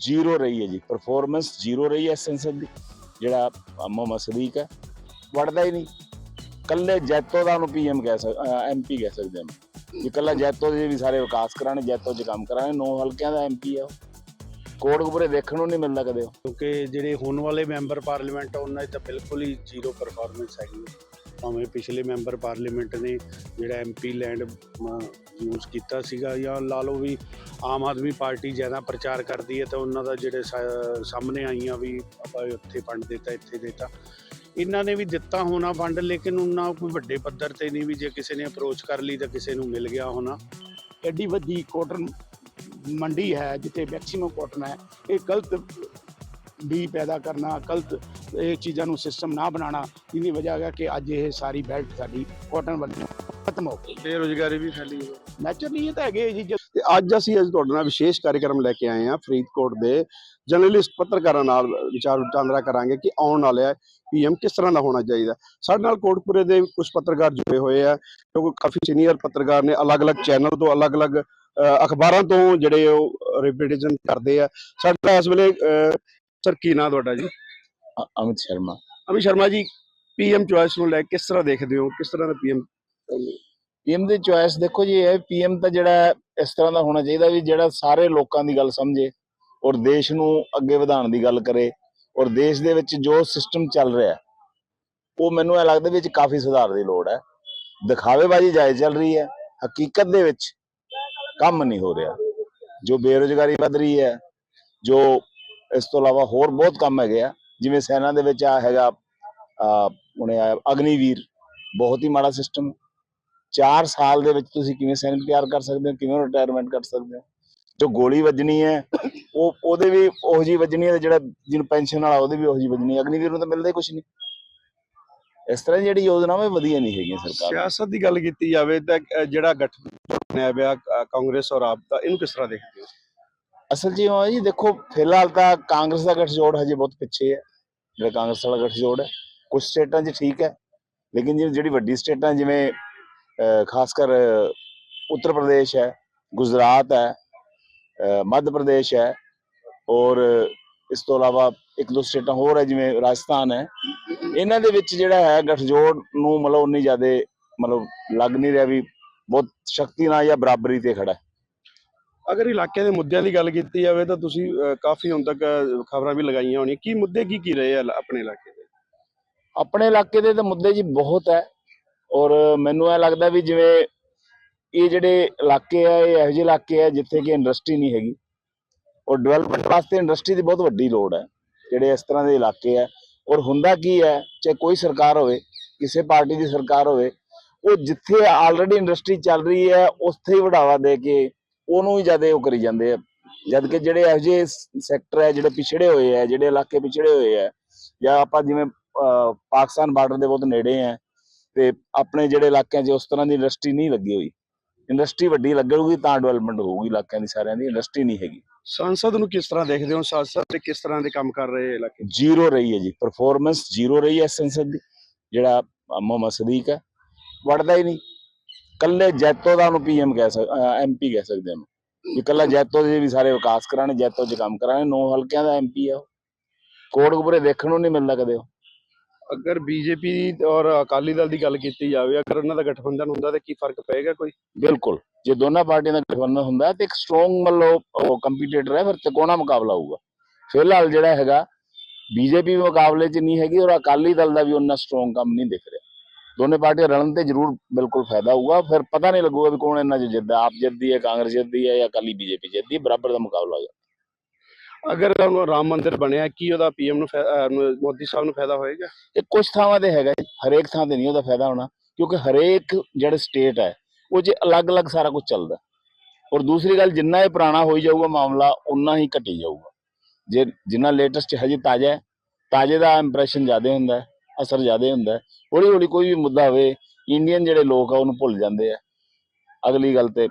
Zero ਰਹੀ ਹੈ ਜੀ ਪਰਫਾਰਮੈਂਸ ਜ਼ੀਰੋ ਰਹੀ ਹੈ ਸੰਸਦ ਦੀ, ਜਿਹੜਾ ਮੁਹੰਮਦ ਸਦੀਕ ਹੈ, ਵੜਦਾ ਹੀ ਨਹੀਂ। ਕੱਲੇ ਜੈਤੋ ਦਾ ਉਹਨੂੰ ਪੀਐਮ ਕਹਿ ਸਕ ਐਮਪੀ ਕਹਿ ਸਕਦੇ ਹਾਂ ਵੀ ਕੱਲਾ ਜੈਤੋ ਦੇ ਵੀ ਸਾਰੇ ਵਿਕਾਸ ਕਰਾਣੇ ਜੈਤੋ 'ਚ ਕੰਮ ਕਰਾਣੇ ਨੌ ਹਲਕਿਆਂ ਦਾ ਐਮਪੀ ਆ ਉਹ। ਕੋਟਕਪੁਰੇ ਦੇਖਣ ਨੂੰ ਨਹੀਂ ਮਿਲਦਾ ਕਦੇ ਕਿਉਂਕਿ ਜਿਹੜੇ ਹੋਣ ਵਾਲੇ ਮੈਂਬਰ ਪਾਰਲੀਮੈਂਟ ਆ, ਉਹਨਾਂ ਦੀ ਤਾਂ ਬਿਲਕੁਲ ਹੀ ਜ਼ੀਰੋ ਪਰਫਾਰਮੈਂਸ ਹੈਗੀ ਹੈ। ਭਾਵੇਂ ਪਿਛਲੇ ਮੈਂਬਰ ਪਾਰਲੀਮੈਂਟ ਨੇ ਜਿਹੜਾ ਐਮਪੀ ਲੈਂਡ ਯੂਜ਼ ਕੀਤਾ ਸੀਗਾ ਜਾਂ ਲਾ ਲਓ ਵੀ ਆਮ ਆਦਮੀ ਪਾਰਟੀ ਜ਼ਿਆਦਾ ਪ੍ਰਚਾਰ ਕਰਦੀ ਹੈ ਤਾਂ ਉਹਨਾਂ ਦਾ ਜਿਹੜੇ ਸਾਹਮਣੇ ਆਈਆਂ ਵੀ ਆਪਾਂ ਉੱਥੇ ਫੰਡ ਦਿੱਤਾ, ਇੱਥੇ ਦਿੱਤਾ। ਇਹਨਾਂ ਨੇ ਵੀ ਦਿੱਤਾ ਹੋਣਾ ਫੰਡ, ਲੇਕਿਨ ਉਹਨਾਂ ਕੋਈ ਵੱਡੇ ਪੱਧਰ ਤੇ ਨਹੀਂ ਵੀ ਜੇ ਕਿਸੇ ਨੇ ਅਪਰੋਚ ਕਰ ਲਈ ਤਾਂ ਕਿਸੇ ਨੂੰ ਮਿਲ ਗਿਆ ਹੋਣਾ। ਐਡੀ ਵੱਡੀ ਕੋਟਨ ਮੰਡੀ ਹੈ ਜਿੱਥੇ ਮੈਕਸਿਮਮ ਕੋਟਨ ਹੈ, ਇਹ ਗਲਤ ਵੀ ਪੈਦਾ ਕਰਨਾ ਗਲਤ ਇਹ ਚੀਜ਼ਾਂ ਨੂੰ ਸਿਸਟਮ ਨਾ ਬਣਾਉਣਾ ਇਹਦੀ ਵਜ੍ਹਾ ਹੈ ਕਿ ਅੱਜ ਇਹ ਸਾਰੀ ਬੈਲਟ ਸਾਡੀ ਕਾਟਨ ਵੱਲੋਂ ਖਤਮ ਹੋ ਗਈ। ਬੇਰੋਜ਼ਗਾਰੀ ਵੀ ਫੈਲੀ ਹੋਈ ਨੈਚੁਰਲੀ ਇਹ ਤਾਂ ਹੈਗੇ ਜੀ ਤੇ ਅੱਜ ਅਸੀਂ ਅੱਜ ਤੁਹਾਡੇ ਨਾਲ ਵਿਸ਼ੇਸ਼ ਕਾਰਜਕ੍ਰਮ ਲੈ ਕੇ ਆਏ ਹਾਂ ਫਰੀਦਕੋਟ ਦੇ ਜਰਨਲਿਸਟ ਪੱਤਰਕਾਰਾਂ ਨਾਲ ਵਿਚਾਰ ਵਟਾਂਦਰਾ ਕਰਾਂਗੇ ਕਿ ਆਉਣ ਵਾਲਾ ਪੀਐਮ ਕਿਸ ਤਰ੍ਹਾਂ ਦਾ ਹੋਣਾ ਚਾਹੀਦਾ। ਸਾਡੇ ਨਾਲ ਕੋਟਪੁਰੇ ਦੇ ਕੁਝ ਪੱਤਰਕਾਰ ਜੁੜੇ ਹੋਏ ਆ ਕਿਉਂਕਿ ਕਾਫੀ ਸੀਨੀਅਰ ਪੱਤਰਕਾਰ ਨੇ ਅਲੱਗ-ਅਲੱਗ ਚੈਨਲ ਤੋਂ ਅਲੱਗ-ਅਲੱਗ ਅਖਬਾਰਾਂ ਤੋਂ ਜਿਹੜੇ ਉਹ ਰਿਪੀਟੇਸ਼ਨ ਕਰਦੇ ਆ। ਸਾਡਾ ਇਸ ਵੇਲੇ ਸਰ ਕੀ ਨਾਂ ਤੁਹਾਡਾ ਜੀ? ਅ- ਅਮਿਤ ਸ਼ਰਮਾ। ਅਮਿਤ ਸ਼ਰਮਾ ਜੀ ਪੀਐਮ ਚੁਆਇਸ ਨੂੰ ਲੈ ਕੇ ਕਿਸ ਤਰ੍ਹਾਂ ਦੇਖਦੇ ਹੋ? ਕਿਸ ਤਰ੍ਹਾਂ ਦਾ ਪੀਐਮ ਪੀਐਮ ਦੀ ਚੁਆਇਸ ਦੇਖੋ ਜੀ ਇਹ ਪੀਐਮ ਤਾਂ ਜਿਹੜਾ ਹੈ, ਇਸ ਤਰ੍ਹਾਂ ਦਾ ਹੋਣਾ ਚਾਹੀਦਾ ਵੀ ਜਿਹੜਾ ਸਾਰੇ ਲੋਕਾਂ ਦੀ ਗੱਲ ਸਮਝੇ ਔਰ ਦੇਸ਼ ਨੂੰ ਅੱਗੇ ਵਧਾਉਣ ਦੀ ਗੱਲ ਕਰੇ ਔਰ ਦੇਸ਼ ਦੇ ਵਿੱਚ ਜੋ ਸਿਸਟਮ ਚੱਲ ਰਿਹਾ ਹੈ, ਉਹ ਮੈਨੂੰ ਇਹ ਲੱਗਦਾ ਵੀ ਇਹ 'ਚ ਕਾਫੀ ਸੁਧਾਰ ਦੀ ਲੋੜ ਹੈ। ਦਿਖਾਵੇਬਾਜ਼ੀ ਜਾਇਜ਼ ਚੱਲ ਰਹੀ ਹੈ ਹਕੀਕਤ ਦੇ ਵਿੱਚ ਕੰਮ ਨਹੀਂ ਹੋ ਰਿਹਾ। ਜੋ ਬੇਰੁਜ਼ਗਾਰੀ ਵੱਧ ਰਹੀ ਹੈ ਜੋ ਇਸ ਤੋਂ ਇਲਾਵਾ ਹੋਰ ਬਹੁਤ ਕੰਮ ਹੈਗੇ ਆ, ਜਿਵੇਂ ਸੈਨਾ ਦੇ ਵਿੱਚ ਆ ਹੈਗਾ, ਆ ਅਗਨੀਵੀਰ, ਬਹੁਤ ਹੀ ਮਾੜਾ ਸਿਸਟਮ 4 ਸਾਲ ਦੇ ਵਿੱਚ ਤੁਸੀਂ ਕਿਵੇਂ ਸੈਨਿਕ ਤਿਆਰ ਕਰ ਸਕਦੇ ਹੋ, ਕਿਵੇਂ ਰਿਟਾਇਰਮੈਂਟ ਕਰ ਸਕਦੇ ਹੋ? ਜੋ ਗੋਲੀ ਵੱਜਣੀ ਹੈ, ਉਹ, ਉਹਦੇ ਵੀ ਉਹੋ ਜੀ ਵੱਜਣੀ ਹੈ ਜਿਹੜਾ ਜਿਹਨੂੰ ਪੈਨਸ਼ਨ ਵਾਲਾ, ਉਹਦੇ ਵੀ ਉਹੋ ਜੀ ਵੱਜਣੀ ਅਗਨੀਵੀਰ ਨੂੰ ਤਾਂ ਮਿਲਦਾ ਹੀ ਕੁਝ ਨਹੀਂ। ਇਸ ਤਰ੍ਹਾਂ ਦੀ ਜਿਹੜੀ ਯੋਜਨਾਵਾਂ ਵਧੀਆ ਨਹੀਂ ਹੈਗੀਆਂ ਸਰਕਾਰ। ਸਿਆਸਤ ਦੀ ਗੱਲ ਕੀਤੀ ਜਾਵੇ ਤਾਂ ਜਿਹੜਾ ਗਠਬੰਧਨ ਬਣਿਆ ਪਿਆ ਕਾਂਗਰਸ ਔਰ ਆਪ ਦਾ, ਇਹਨੂੰ ਕਿਸ ਤਰ੍ਹਾਂ ਦੇਖਦੇ ਹੋ? ਅਸਲ ਜੀ ਇਹ ਜੀ, ਦੇਖੋ, ਫਿਲਹਾਲ ਤਾਂ ਕਾਂਗਰਸ ਦਾ ਗਠਜੋੜ ਹਜੇ ਬਹੁਤ ਪਿੱਛੇ ਹੈ। ਜਿਹੜਾ ਕਾਂਗਰਸ ਵਾਲਾ ਗਠਜੋੜ ਹੈ ਕੁਝ ਸਟੇਟਾਂ 'ਚ ਠੀਕ ਹੈ, ਲੇਕਿਨ ਜਿਵੇਂ ਜਿਹੜੀ ਵੱਡੀ ਸਟੇਟਾਂ ਜਿਵੇਂ ਖਾਸ ਕਰ ਉੱਤਰ ਪ੍ਰਦੇਸ਼ ਹੈ, ਗੁਜਰਾਤ ਹੈ ਮੱਧ ਪ੍ਰਦੇਸ਼ ਹੈ, ਔਰ ਇਸ ਤੋਂ ਇਲਾਵਾ ਇੱਕ ਦੋ ਸਟੇਟਾਂ ਹੋਰ ਹੈ, ਜਿਵੇਂ ਰਾਜਸਥਾਨ ਹੈ, ਇਹਨਾਂ ਦੇ ਵਿੱਚ ਜਿਹੜਾ ਹੈ ਗਠਜੋੜ ਨੂੰ ਮਤਲਬ ਉਨੀ ਜ਼ਿਆਦਾ ਮਤਲਬ ਲੱਗ ਨਹੀਂ ਰਿਹਾ ਵੀ ਬਹੁਤ ਸ਼ਕਤੀ ਨਾਲ ਜਾਂ ਬਰਾਬਰੀ ਤੇ ਖੜਾ ਹੈ। ਅਗਰ ਇਲਾਕੇ ਦੇ ਮੁੱਦਿਆਂ ਦੀ ਗੱਲ ਕੀਤੀ ਜਾਵੇ ਤਾਂ ਤੁਸੀਂ ਕਾਫੀ ਹੁਣ ਤੱਕ ਖਬਰਾਂ ਵੀ ਲਗਾਈਆਂ ਹੋਣੀਆਂ। ਕੀ ਮੁੱਦੇ ਕੀ ਕੀ ਰਹੇ ਆ ਆਪਣੇ ਇਲਾਕੇ ਦੇ? ਆਪਣੇ ਇਲਾਕੇ ਦੇ ਤਾਂ ਮੁੱਦੇ ਜੀ ਬਹੁਤ ਹੈ। ਔਰ ਮੈਨੂੰ ਇਹ ਲੱਗਦਾ ਵੀ ਜਿਵੇਂ ਇਹ ਜਿਹੜੇ ਇਲਾਕੇ ਆ, ਇਹ ਇਹੋ ਜਿਹੇ ਇਲਾਕੇ ਆ ਜਿੱਥੇ ਕਿ ਇੰਡਸਟਰੀ ਨਹੀਂ ਹੈਗੀ। ਔਰ ਡਿਵੈਲਪਮੈਂਟ ਵਾਸਤੇ ਇੰਡਸਟਰੀ ਦੀ ਬਹੁਤ ਵੱਡੀ ਲੋੜ ਹੈ, ਜਿਹੜੇ ਇਸ ਤਰ੍ਹਾਂ ਦੇ ਇਲਾਕੇ ਆ। ਔਰ ਹੁੰਦਾ ਕੀ ਹੈ, ਚਾਹੇ ਕੋਈ ਸਰਕਾਰ ਹੋਵੇ, ਕਿਸੇ ਪਾਰਟੀ ਦੀ ਸਰਕਾਰ ਹੋਵੇ, ਉਹ ਜਿੱਥੇ ਆਲਰੇਡੀ ਇੰਡਸਟਰੀ ਚੱਲ ਰਹੀ ਹੈ, ਉੱਥੇ ਹੀ ਵਢਾਵਾ ਦੇ ਕੇ ਉਹਨੂੰ ਹੀ ਜ਼ਿਆਦਾ ਉਹ ਕਰੀ ਜਾਂਦੇ ਆ। ਜਦ ਕਿ ਜਿਹੜੇ ਇਹੋ ਜਿਹੇ ਸੈਕਟਰ ਹੈ ਜਿਹੜੇ ਪਿਛੜੇ ਹੋਏ ਆ ਜਿਹੜੇ ਇਲਾਕੇ ਪਿਛੜੇ ਹੋਏ ਆ ਜਾਂ ਆਪਾਂ ਜਿਵੇਂ ਪਾਕਿਸਤਾਨ ਬਾਰਡਰ ਦੇ ਬਹੁਤ ਨੇੜੇ ਹੈ ਤੇ ਆਪਣੇ ਜਿਹੜੇ ਇਲਾਕਿਆਂ 'ਚ ਉਸ ਤਰ੍ਹਾਂ ਦੀ ਇੰਡਸਟਰੀ ਨਹੀਂ ਲੱਗੀ ਹੋਈ। ਇੰਡਸਟਰੀ ਵੱਡੀ ਲੱਗੂਗੀ ਤਾਂ ਡਿਵੈਲਪਮੈਂਟ ਹੋਊਗੀ ਇਲਾਕਿਆਂ ਦੀ ਸਾਰਿਆਂ ਦੀ ਇੰਡਸਟਰੀ ਨਹੀਂ ਹੈਗੀ। ਸੰਸਦ ਨੂੰ ਕਿਸ ਤਰ੍ਹਾਂ ਦੇਖਦੇ ਹੋ? ਸੰਸਦ ਤੇ ਕਿਸ ਤਰ੍ਹਾਂ ਦੇ ਕੰਮ ਕਰ ਰਹੇ ਇਲਾਕੇ? ਜ਼ੀਰੋ ਰਹੀ ਹੈ ਜੀ। ਪਰਫਾਰਮੈਂਸ ਜ਼ੀਰੋ ਰਹੀ ਹੈ ਸੰਸਦ ਦੀ ਜਿਹੜਾ ਮੁਹੰਮਦ ਸਦੀਕ ਹੈ। ਵੜਦਾ ਹੀ ਨਹੀਂ। ਕੱਲੇ ਜੈਤੋ ਦਾ ਉਹਨੂੰ ਪੀਐਮ ਕਹਿ ਸਕ ਐਮਪੀ ਕਹਿ ਸਕਦੇ ਹਾਂ ਵੀ ਕੱਲਾ ਜੈਤੋ ਦੇ ਵੀ ਸਾਰੇ ਵਿਕਾਸ ਕਰਾਣੇ ਜੈਤੋ 'ਚ ਕੰਮ ਕਰਾਣੇ ਨੌ ਹਲਕਿਆਂ ਦਾ ਐਮਪੀ ਆ ਕੋਟਕਪੁਰੇ ਦੇਖਣ ਨੂੰ ਨਹੀਂ ਮਿਲਦਾ ਕਦੇ ਅਗਰ ਬੀਜੇਪੀ ਔਰ ਅਕਾਲੀ ਦਲ ਦੀ ਗੱਲ ਕੀਤੀ ਜਾਵੇ ਅਗਰ ਉਹਨਾਂ ਦਾ ਗਠਬੰਧਨ ਹੁੰਦਾ ਤਾਂ ਕੀ ਫ਼ਰਕ ਪਏਗਾ ਕੋਈ? ਬਿਲਕੁਲ। ਜੇ ਦੋਨਾਂ ਪਾਰਟੀਆਂ ਦਾ ਗਠਬੰਧਨ ਹੁੰਦਾ ਤੇ ਇੱਕ ਸਟਰੋਂਗ ਮਤਲਬ ਉਹ ਕੰਪੀਟੀਟਰ ਹੈ ਫਿਰ ਤਿਕੋਣਾ ਮੁਕਾਬਲਾ ਹੋਊਗਾ। ਫਿਲਹਾਲ ਜਿਹੜਾ ਹੈਗਾ ਬੀਜੇਪੀ ਮੁਕਾਬਲੇ 'ਚ ਨਹੀਂ ਹੈਗੀ ਔਰ ਅਕਾਲੀ ਦਲ ਦਾ ਵੀ ਉਹਨਾਂ ਸਟਰੋਂਗ ਕੰਮ ਨਹੀਂ ਦਿਖ ਰਿਹਾ। ਦੋਨੇ ਪਾਰਟੀਆਂ ਰਲਣ ਤੇ ਜ਼ਰੂਰ ਬਿਲਕੁਲ ਫਾਇਦਾ ਹੋਊਗਾ। ਫਿਰ ਪਤਾ ਨਹੀਂ ਲੱਗੂਗਾ ਵੀ ਕੌਣ ਇਹਨਾਂ 'ਚ ਜਿੱਤਦਾ। ਆਪ ਜਿੱਤਦੀ ਹੈ ਕਾਂਗਰਸ ਜਿੱਤਦੀ ਹੈ ਜਾਂ ਅਕਾਲੀ ਬੀਜੇਪੀ ਜਿੱਤਦੀ ਹੈ ਬਰਾਬਰ ਦਾ ਮੁਕਾਬਲਾ ਹੋਊਗਾ ਅਗਰ ਹੁਣ ਰਾਮ ਮੰਦਿਰ ਬਣਿਆ ਕੀ ਉਹਦਾ ਪੀਐਮ ਨੂੰ ਫਾਇ- ਅਹ, ਮੋਦੀ ਸਾਹਿਬ ਨੂੰ ਫਾਇਦਾ ਹੋਏਗਾ? ਇਹ ਕੁਝ ਥਾਵਾਂ ਤੇ ਹੈਗਾ। ਜੀ, ਹਰੇਕ ਥਾਂ ਤੇ ਨਹੀਂ ਉਹਦਾ ਫਾਇਦਾ ਹੋਣਾ। ਕਿਉਂਕਿ ਹਰੇਕ ਜਿਹੜੇ ਸਟੇਟ ਹੈ ਉਹ 'ਚ ਅਲੱਗ-ਅਲੱਗ ਸਾਰਾ ਕੁਝ ਚੱਲਦਾ। ਔਰ ਦੂਸਰੀ ਗੱਲ ਜਿੰਨਾ ਇਹ ਪੁਰਾਣਾ ਹੋਈ ਜਾਊਗਾ ਮਾਮਲਾ ਉਨਾ ਹੀ ਘਟੀ ਜਾਊਗਾ। ਜੇ ਜਿੰਨਾ ਲੇਟੈਸਟ ਹਜੇ ਤਾਜ਼ਾ ਹੈ ਤਾਜ਼ੇ ਦਾ ਇੰਪ੍ਰੈਸ਼ਨ ਜ਼ਿਆਦਾ ਹੁੰਦਾ ਹੈ। ਅਸਰ ਜ਼ਿਆਦਾ ਹੁੰਦਾ ਹੈ। ਹੌਲੀ ਹੌਲੀ ਕੋਈ ਵੀ ਮੁੱਦਾ ਹੋਵੇ ਇੰਡੀਅਨ ਜਿਹੜੇ ਲੋਕ ਆ ਉਹਨੂੰ ਭੁੱਲ ਜਾਂਦੇ ਆ। ਅਗਲੀ ਗੱਲ ਤੇ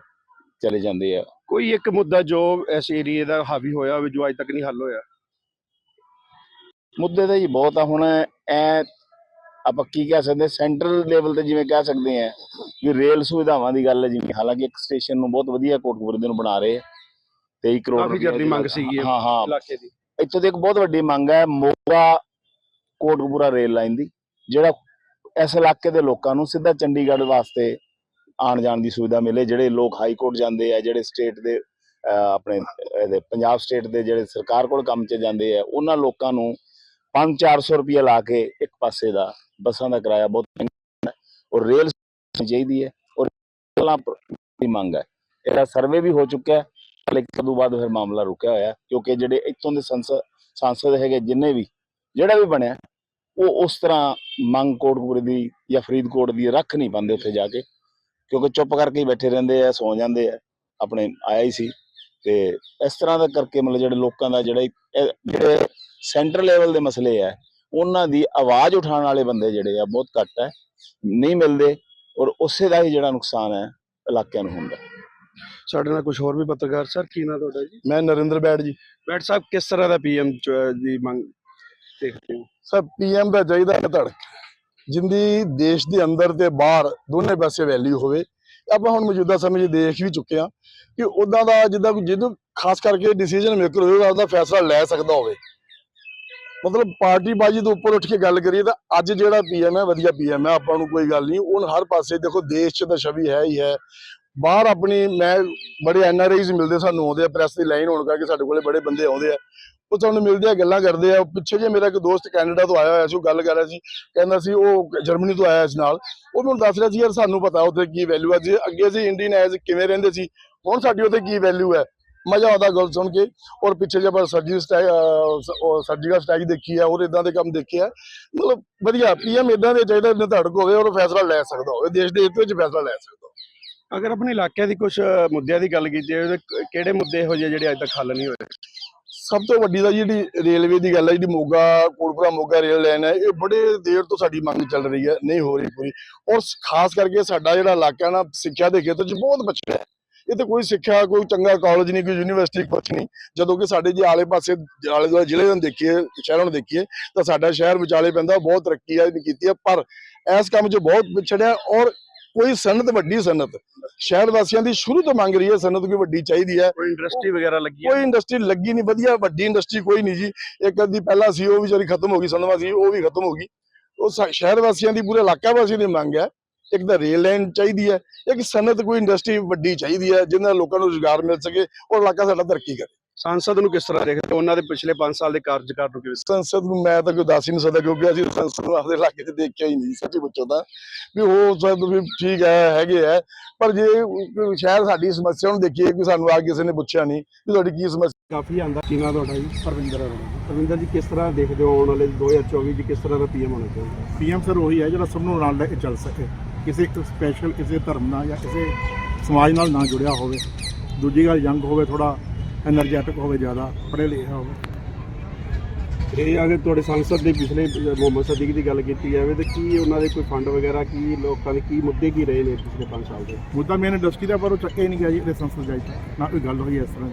ਚਲੇ ਜਾਂਦੇ ਆ। ਕੋਈ ਇੱਕ ਮੁੱਦਾ ਜੋ ਇਸ ਏਰੀਏ ਦਾ ਹਾਵੀ ਹੋਇਆ ਹੋਵੇ ਜੋ ਅੱਜ ਤੱਕ ਨਹੀਂ ਹੱਲ ਹੋਇਆ? ਮੁੱਦੇ ਤਾਂ ਜੀ ਬਹੁਤ ਆ। ਹੁਣ ਐ ਆਪਾਂ ਕੀ ਕਹਿ ਸਕਦੇ ਸੈਂਟਰਲ ਲੈਵਲ ਤੇ ਜਿਵੇਂ ਕਹਿ ਸਕਦੇ ਆ ਵੀ ਰੇਲ ਸੁਵਿਧਾਵਾਂ ਦੀ ਗੱਲ ਹੈ ਜਿਵੇਂ। ਹਾਲਾਂਕਿ ਇੱਕ ਸਟੇਸ਼ਨ ਨੂੰ ਬਹੁਤ ਵਧੀਆ ਕੋਟਕਪੁਰੇ ਦੇ ਨੂੰ ਬਣਾ ਰਹੇ ਆ। 23 ਕਰੋੜ ਕਾਫੀ ਮੰਗ ਸੀਗੀ ਹਾਂ ਹਾਂ। ਇਲਾਕੇ ਦੀ। ਇੱਥੋਂ ਦੀ ਇੱਕ ਬਹੁਤ ਵੱਡੀ ਮੰਗ ਹੈ ਮੋਗਾ ਕੋਟਕਪੂਰਾ ਰੇਲ ਲਾਈਨ ਦੀ, ਜਿਹੜਾ ਇਸ ਇਲਾਕੇ ਦੇ ਲੋਕਾਂ ਨੂੰ ਸਿੱਧਾ ਚੰਡੀਗੜ੍ਹ ਵਾਸਤੇ ਆਉਣ ਜਾਣ ਦੀ ਸੁਵਿਧਾ ਮਿਲੇ, ਜਿਹੜੇ ਲੋਕ ਹਾਈ ਕੋਰਟ ਜਾਂਦੇ ਆ, ਜਿਹੜੇ ਸਟੇਟ ਦੇ ਆਪਣੇ, ਇਹਦੇ ਪੰਜਾਬ ਸਟੇਟ ਦੇ ਜਿਹੜੇ ਸਰਕਾਰ ਕੋਲ ਕੰਮ 'ਚ ਜਾਂਦੇ ਆ, ਉਹਨਾਂ ਲੋਕਾਂ ਨੂੰ 5-400 ਰੁਪਏ ਲਾ ਕੇ ਇੱਕ ਪਾਸੇ ਦਾ ਬੱਸਾਂ ਦਾ ਕਿਰਾਇਆ ਬਹੁਤ ਮਹਿੰਗਾ ਹੈ ਔਰ ਰੇਲ ਚਾਹੀਦੀ ਹੈ ਔਰ ਦੀ ਮੰਗ ਹੈ। ਇਹਦਾ ਸਰਵੇ ਵੀ ਹੋ ਚੁੱਕਿਆ ਹੈ ਲੇਕਿਨ ਤੋਂ ਬਾਅਦ ਫਿਰ ਮਾਮਲਾ ਰੁਕਿਆ ਹੋਇਆ ਕਿਉਂਕਿ ਜਿਹੜੇ ਇੱਥੋਂ ਦੇ ਸੰਸਦ ਸਾਂਸਦ ਹੈਗੇ ਜਿੰਨੇ ਵੀ, ਜਿਹੜਾ ਵੀ ਬਣਿਆ ਉਹ ਉਸ ਤਰ੍ਹਾਂ ਮੰਗ ਕੋਟਕਪੂਰੇ ਦੀ ਜਾਂ ਫਰੀਦਕੋਟ ਦੀ ਰੱਖ ਨਹੀਂ ਪਾਉਂਦੇ ਉੱਥੇ ਜਾ ਕੇ। ਕਿਉਂਕਿ ਚੁੱਪ ਕਰਕੇ ਹੀ ਬੈਠੇ ਰਹਿੰਦੇ ਆ ਸੌ ਜਾਂਦੇ ਆ ਆਪਣੇ ਆਇਆ ਹੀ ਸੀ। ਤੇ ਇਸ ਤਰ੍ਹਾਂ ਦਾ ਕਰਕੇ ਮਤਲਬ ਜਿਹੜੇ ਲੋਕਾਂ ਦਾ ਜਿਹੜਾ ਸੈਂਟਰ ਲੈਵਲ ਦੇ ਮਸਲੇ ਆ ਉਹਨਾਂ ਦੀ ਆਵਾਜ਼ ਉਠਾਉਣ ਵਾਲੇ ਬੰਦੇ ਜਿਹੜੇ ਆ ਬਹੁਤ ਘੱਟ ਹੈ ਨਹੀਂ ਮਿਲਦੇ ਔਰ ਉਸੇ ਦਾ ਹੀ ਜਿਹੜਾ ਨੁਕਸਾਨ ਹੈ ਇਲਾਕਿਆਂ ਨੂੰ ਹੁੰਦਾ। ਸਾਡੇ ਨਾਲ ਕੁਝ ਹੋਰ ਵੀ ਪੱਤਰਕਾਰ ਸਰ ਕੀ ਨਾਂ ਤੁਹਾਡਾ ਜੀ? ਮੈਂ ਨਰਿੰਦਰ ਬੈੜ ਜੀ। ਬੈਟ ਸਾਹਿਬ ਕਿਸ ਤਰ੍ਹਾਂ ਦਾ ਪੀਐਮ ਦੀ ਮੰਗ? ਦੇਖਦੇ ਹੋ ਸਰ ਪੀਐਮ ਦਾ ਚਾਹੀਦਾ ਹੈ ਧੜ। ਜਿੰਦੀ ਦੇਸ਼ ਦੇ ਅੰਦਰ ਤੇ ਬਾਹਰ ਦੋਨੇ ਪਾਸੇ ਵੈਲਿਊ ਹੋਵੇ। ਆਪਾਂ ਹੁਣ ਮੌਜੂਦਾ ਸਮੇਂ 'ਚ ਦੇਖ ਵੀ ਚੁੱਕੇ ਆ ਕਿ ਉਦਾਂ ਦਾ ਜਿੱਦਾਂ ਜਿਹਨੂੰ ਖਾਸ ਕਰਕੇ ਡਿਸੀਜਨ ਮੇਕਰ ਹੋਵੇਗਾ ਉਹਦਾ ਫੈਸਲਾ ਲੈ ਸਕਦਾ ਹੋਵੇ। ਮਤਲਬ ਪਾਰਟੀ ਬਾਜੀ ਤੋਂ ਉੱਪਰ ਉੱਠ ਕੇ ਗੱਲ ਕਰੀਏ ਤਾਂ ਅੱਜ ਜਿਹੜਾ ਪੀਐਮ ਹੈ, ਵਧੀਆ ਪੀਐਮ ਹੈ, ਆਪਾਂ ਨੂੰ ਕੋਈ ਗੱਲ ਨਹੀਂ। ਉਹ ਹਰ ਪਾਸੇ ਦੇਖੋ, ਦੇਸ਼ 'ਚ ਤਾਂ ਛਵੀ ਹੈ ਹੀ ਹੈ। ਬਾਹਰ ਆਪਣੀ, ਮੈਂ ਬੜੇ ਐਨਆਰਆਈਜ਼ ਮਿਲਦੇ ਸਾਨੂੰ ਆਉਂਦੇ ਆ ਪ੍ਰੈਸ ਦੀ ਲਾਈਨ ਹੋਣ ਕਰਕੇ ਸਾਡੇ ਕੋਲੇ ਬੜੇ ਬੰਦੇ ਆਉਂਦੇ ਆ। ਉਹ ਸਾਨੂੰ ਮਿਲਦੇ ਆ ਗੱਲਾਂ ਕਰਦੇ ਆ। ਪਿੱਛੇ ਜੇ ਮੇਰਾ ਇੱਕ ਦੋਸਤ ਕੈਨੇਡਾ ਤੋਂ ਆਇਆ ਹੋਇਆ ਸੀ, ਉਹ ਗੱਲ ਕਰ ਰਿਹਾ ਸੀ। ਕਹਿੰਦਾ ਸੀ, ਉਹ ਜਰਮਨੀ ਤੋਂ ਆਇਆ ਸੀ ਨਾਲ। ਉਹ ਮੈਨੂੰ ਦੱਸ ਰਿਹਾ ਸੀ, ਯਾਰ, ਸਾਨੂੰ ਪਤਾ ਉੱਥੇ ਕੀ ਵੈਲਿਊ ਹੈ ਜੇ ਅੱਗੇ ਅਸੀਂ ਇੰਡੀਅਨ ਐਜ਼ ਕਿਵੇਂ ਰਹਿੰਦੇ ਸੀ, ਹੁਣ ਸਾਡੀ ਉੱਥੇ ਕੀ ਵੈਲਿਊ ਹੈ ਮਜ਼ਾ ਆਉਂਦਾ ਗੱਲ ਸੁਣ ਕੇ ਔਰ ਪਿੱਛੇ ਜੇ ਆਪਾਂ ਸਰਜੀ ਸਰਜੀਕਲ ਸਟ੍ਰਾਈਕ ਦੇਖੀ ਹੈ ਔਰ ਇਦਾਂ ਦੇ ਕੰਮ ਦੇਖੇ ਆ। ਮਤਲਬ ਵਧੀਆ ਪੀਐਮ ਇਦਾਂ ਦੇ ਚਾਹੀਦਾ ਨਿਧੜਕ ਹੋਵੇ ਔਰ ਫੈਸਲਾ ਲੈ ਸਕਦਾ ਹੋਵੇ। ਦੇਸ਼ ਦੇ ਹਿੱਤ ਵਿੱਚ ਫੈਸਲਾ ਲੈ ਸਕਦਾ ਅਗਰ ਆਪਣੇ ਇਲਾਕੇ ਦੀ ਕੁਝ ਮੁੱਦਿਆਂ ਦੀ ਗੱਲ ਕੀਤੀ ਜਾਵੇ ਕਿਹੜੇ ਮੁੱਦੇ ਇਹੋ ਜਿਹੇ ਜਿਹੜੇ ਅੱਜ ਤੱਕ ਹੱਲ ਨਹੀਂ ਹੋਏ? ਸਭ ਤੋਂ ਵੱਡੀ ਤਾਂ ਜਿਹੜੀ ਰੇਲਵੇ ਦੀ ਗੱਲ ਹੈ, ਜਿਹੜੀ ਮੋਗਾ, ਕੋਟਪੁਰਾ ਮੋਗਾ ਰੇਲ ਲਾਈਨ ਹੈ, ਇਹ ਬੜੇ ਦੇਰ ਤੋਂ ਸਾਡੀ ਮੰਗ ਚੱਲ ਰਹੀ ਹੈ, ਨਹੀਂ ਹੋ ਰਹੀ ਪੂਰੀ। ਔਰ ਖਾਸ ਕਰਕੇ ਸਾਡਾ ਜਿਹੜਾ ਇਲਾਕਾ ਨਾ, ਸਿੱਖਿਆ ਦੇ ਖੇਤਰ 'ਚ ਬਹੁਤ ਪਛੜਿਆ ਹੈ। ਇਹ ਤੇ ਕੋਈ ਸਿੱਖਿਆ, ਕੋਈ ਚੰਗਾ ਕਾਲਜ ਨਹੀਂ, ਕੋਈ ਯੂਨੀਵਰਸਿਟੀ ਕੁਛ ਨਹੀਂ। ਜਦੋਂ ਕਿ ਸਾਡੇ ਜੇ ਆਲੇ ਪਾਸੇ ਆਲੇ ਦੁਆਲੇ ਜ਼ਿਲ੍ਹੇ ਨੂੰ ਦੇਖੀਏ, ਸ਼ਹਿਰਾਂ ਨੂੰ ਦੇਖੀਏ, ਤਾਂ ਸਾਡਾ ਸ਼ਹਿਰ ਵਿਚਾਲੇ ਪੈਂਦਾ, ਬਹੁਤ ਤਰੱਕੀ ਆ ਕੀਤੀ ਹੈ। ਪਰ ਇਸ ਕੰਮ 'ਚ ਬਹੁਤ ਪਿਛੜਿਆ ਔਰ ਕੋਈ ਸਨਅਤ, ਵੱਡੀ ਸਨਅਤ ਸ਼ਹਿਰ ਵਾਸੀਆਂ ਦੀ ਸ਼ੁਰੂ ਤੋਂ ਮੰਗ ਰਹੀ ਹੈ ਸਨਅਤ ਕੋਈ ਵੱਡੀ ਚਾਹੀਦੀ ਹੈ। ਕੋਈ ਇੰਡਸਟਰੀ ਵਗੈਰਾ ਲੱਗੀ ਹੈ? ਕੋਈ ਇੰਡਸਟਰੀ ਲੱਗੀ ਨਹੀਂ ਵਧੀਆ ਵੱਡੀ ਇੰਡਸਟਰੀ ਕੋਈ ਨਹੀਂ ਜੀ। ਇੱਕ ਅੱਧੀ ਪਹਿਲਾਂ ਸੀ ਉਹ ਵੀ ਵਿਚਾਰੀ ਖਤਮ ਹੋ ਗਈ ਸੰਧਵਾ ਸੀ ਉਹ ਵੀ ਖਤਮ ਹੋ ਗਈ। ਉਹ ਸ਼ਹਿਰ ਵਾਸੀਆਂ ਦੀ ਪੂਰੇ ਇਲਾਕਾ ਵਾਸੀਆਂ ਦੀ ਮੰਗ ਹੈ। ਇੱਕ ਤਾਂ ਰੇਲ ਲਾਈਨ ਚਾਹੀਦੀ ਹੈ ਇੱਕ ਸਨਅਤ ਕੋਈ ਇੰਡਸਟਰੀ ਵੱਡੀ ਚਾਹੀਦੀ ਹੈ ਜਿਹਦੇ ਨਾਲ ਲੋਕਾਂ ਨੂੰ ਰੁਜ਼ਗਾਰ ਮਿਲ ਸਕੇ ਔਰ ਇਲਾਕਾ ਸਾਡਾ ਤਰੱਕੀ ਕਰੇ। ਸੰਸਦ ਨੂੰ ਕਿਸ ਤਰ੍ਹਾਂ ਦੇਖਦੇ ਹੋ? ਉਹਨਾਂ ਦੇ ਪਿਛਲੇ 5 ਸਾਲ ਦੇ ਕਾਰਜਕਾਲ ਨੂੰ ਕਿਵੇਂ ਸੰਸਦ ਨੂੰ ਮੈਂ ਤਾਂ ਕੋਈ ਦੱਸ ਹੀ ਨਹੀਂ ਸਕਦਾ ਕਿਉਂਕਿ ਅਸੀਂ ਸੰਸਦ ਨੂੰ ਆਪਦੇ ਇਲਾਕੇ 'ਚ ਦੇਖਿਆ ਹੀ ਨਹੀਂ ਸੱਚੀ ਪੁੱਛੋ ਤਾਂ। ਵੀ ਹੋ ਸਕਦਾ ਵੀ ਠੀਕ ਹੈ ਹੈਗੇ ਹੈ ਪਰ ਜੇ ਕੋਈ ਸ਼ਹਿਰ ਸਾਡੀ ਸਮੱਸਿਆ ਨੂੰ ਦੇਖੀਏ ਕਿ ਸਾਨੂੰ ਆ ਕਿਸੇ ਨੇ ਪੁੱਛਿਆ ਨਹੀਂ ਵੀ ਤੁਹਾਡੀ ਕੀ ਸਮੱਸਿਆ ਕਾਫੀ ਆਂਦਾ ਕੀ ਨਾਂ ਤੁਹਾਡਾ ਜੀ? ਪਰਵਿੰਦਰ ਪਰਵਿੰਦਰ ਜੀ ਕਿਸ ਤਰ੍ਹਾਂ ਦੇਖਦੇ ਹੋ ਆਉਣ ਵਾਲੇ 2024 ਚ ਕਿਸ ਤਰ੍ਹਾਂ ਦਾ ਪੀਐਮ ਹੋਣਾ ਚਾਹੀਦਾ? ਪੀਐਮ ਸਰ ਉਹੀ ਹੈ ਜਿਹੜਾ ਸਭ ਨੂੰ ਨਾਲ ਲੈ ਕੇ ਚੱਲ ਸਕੇ। ਕਿਸੇ ਇੱਕ ਸਪੈਸ਼ਲ ਕਿਸੇ ਧਰਮ ਨਾਲ ਜਾਂ ਕਿਸੇ ਸਮਾਜ ਨਾਲ ਨਾ ਜੁੜਿਆ ਹੋਵੇ। ਦੂਜੀ ਗੱਲ ਯੰਗ ਹੋਵੇ ਥੋੜਾ ਐਨਰਜੈਟਿਕ ਹੋਵੇ ਜ਼ਿਆਦਾ ਪੜ੍ਹੇ ਲਿਖਿਆ ਹੋਵੇ। ਇਹ ਅਗਰ ਤੁਹਾਡੇ ਸੰਸਦ ਦੇ ਪਿਛਲੇ ਮੁਹੰਮਦ ਸਦੀਕ ਦੀ ਗੱਲ ਕੀਤੀ ਜਾਵੇ ਤਾਂ ਕੀ ਉਹਨਾਂ ਦੇ ਕੋਈ ਫੰਡ ਵਗੈਰਾ ਕੀ ਲੋਕਾਂ ਦੇ ਕੀ ਮੁੱਦੇ ਕੀ ਰਹੇ ਨੇ ਪਿਛਲੇ 5 ਸਾਲ ਦੇ? ਮੁੱਦਾ ਮੇਨ ਇੰਡਸਟਰੀ ਦਾ ਪਰ ਉਹ ਚੱਕਿਆ ਹੀ ਨਹੀਂ ਗਿਆ ਜੀ ਇਹ ਸੰਸਦ ਜਾਈ ਤਾਂ ਨਾ ਕੋਈ ਗੱਲ ਹੋਈ ਇਸ ਤਰ੍ਹਾਂ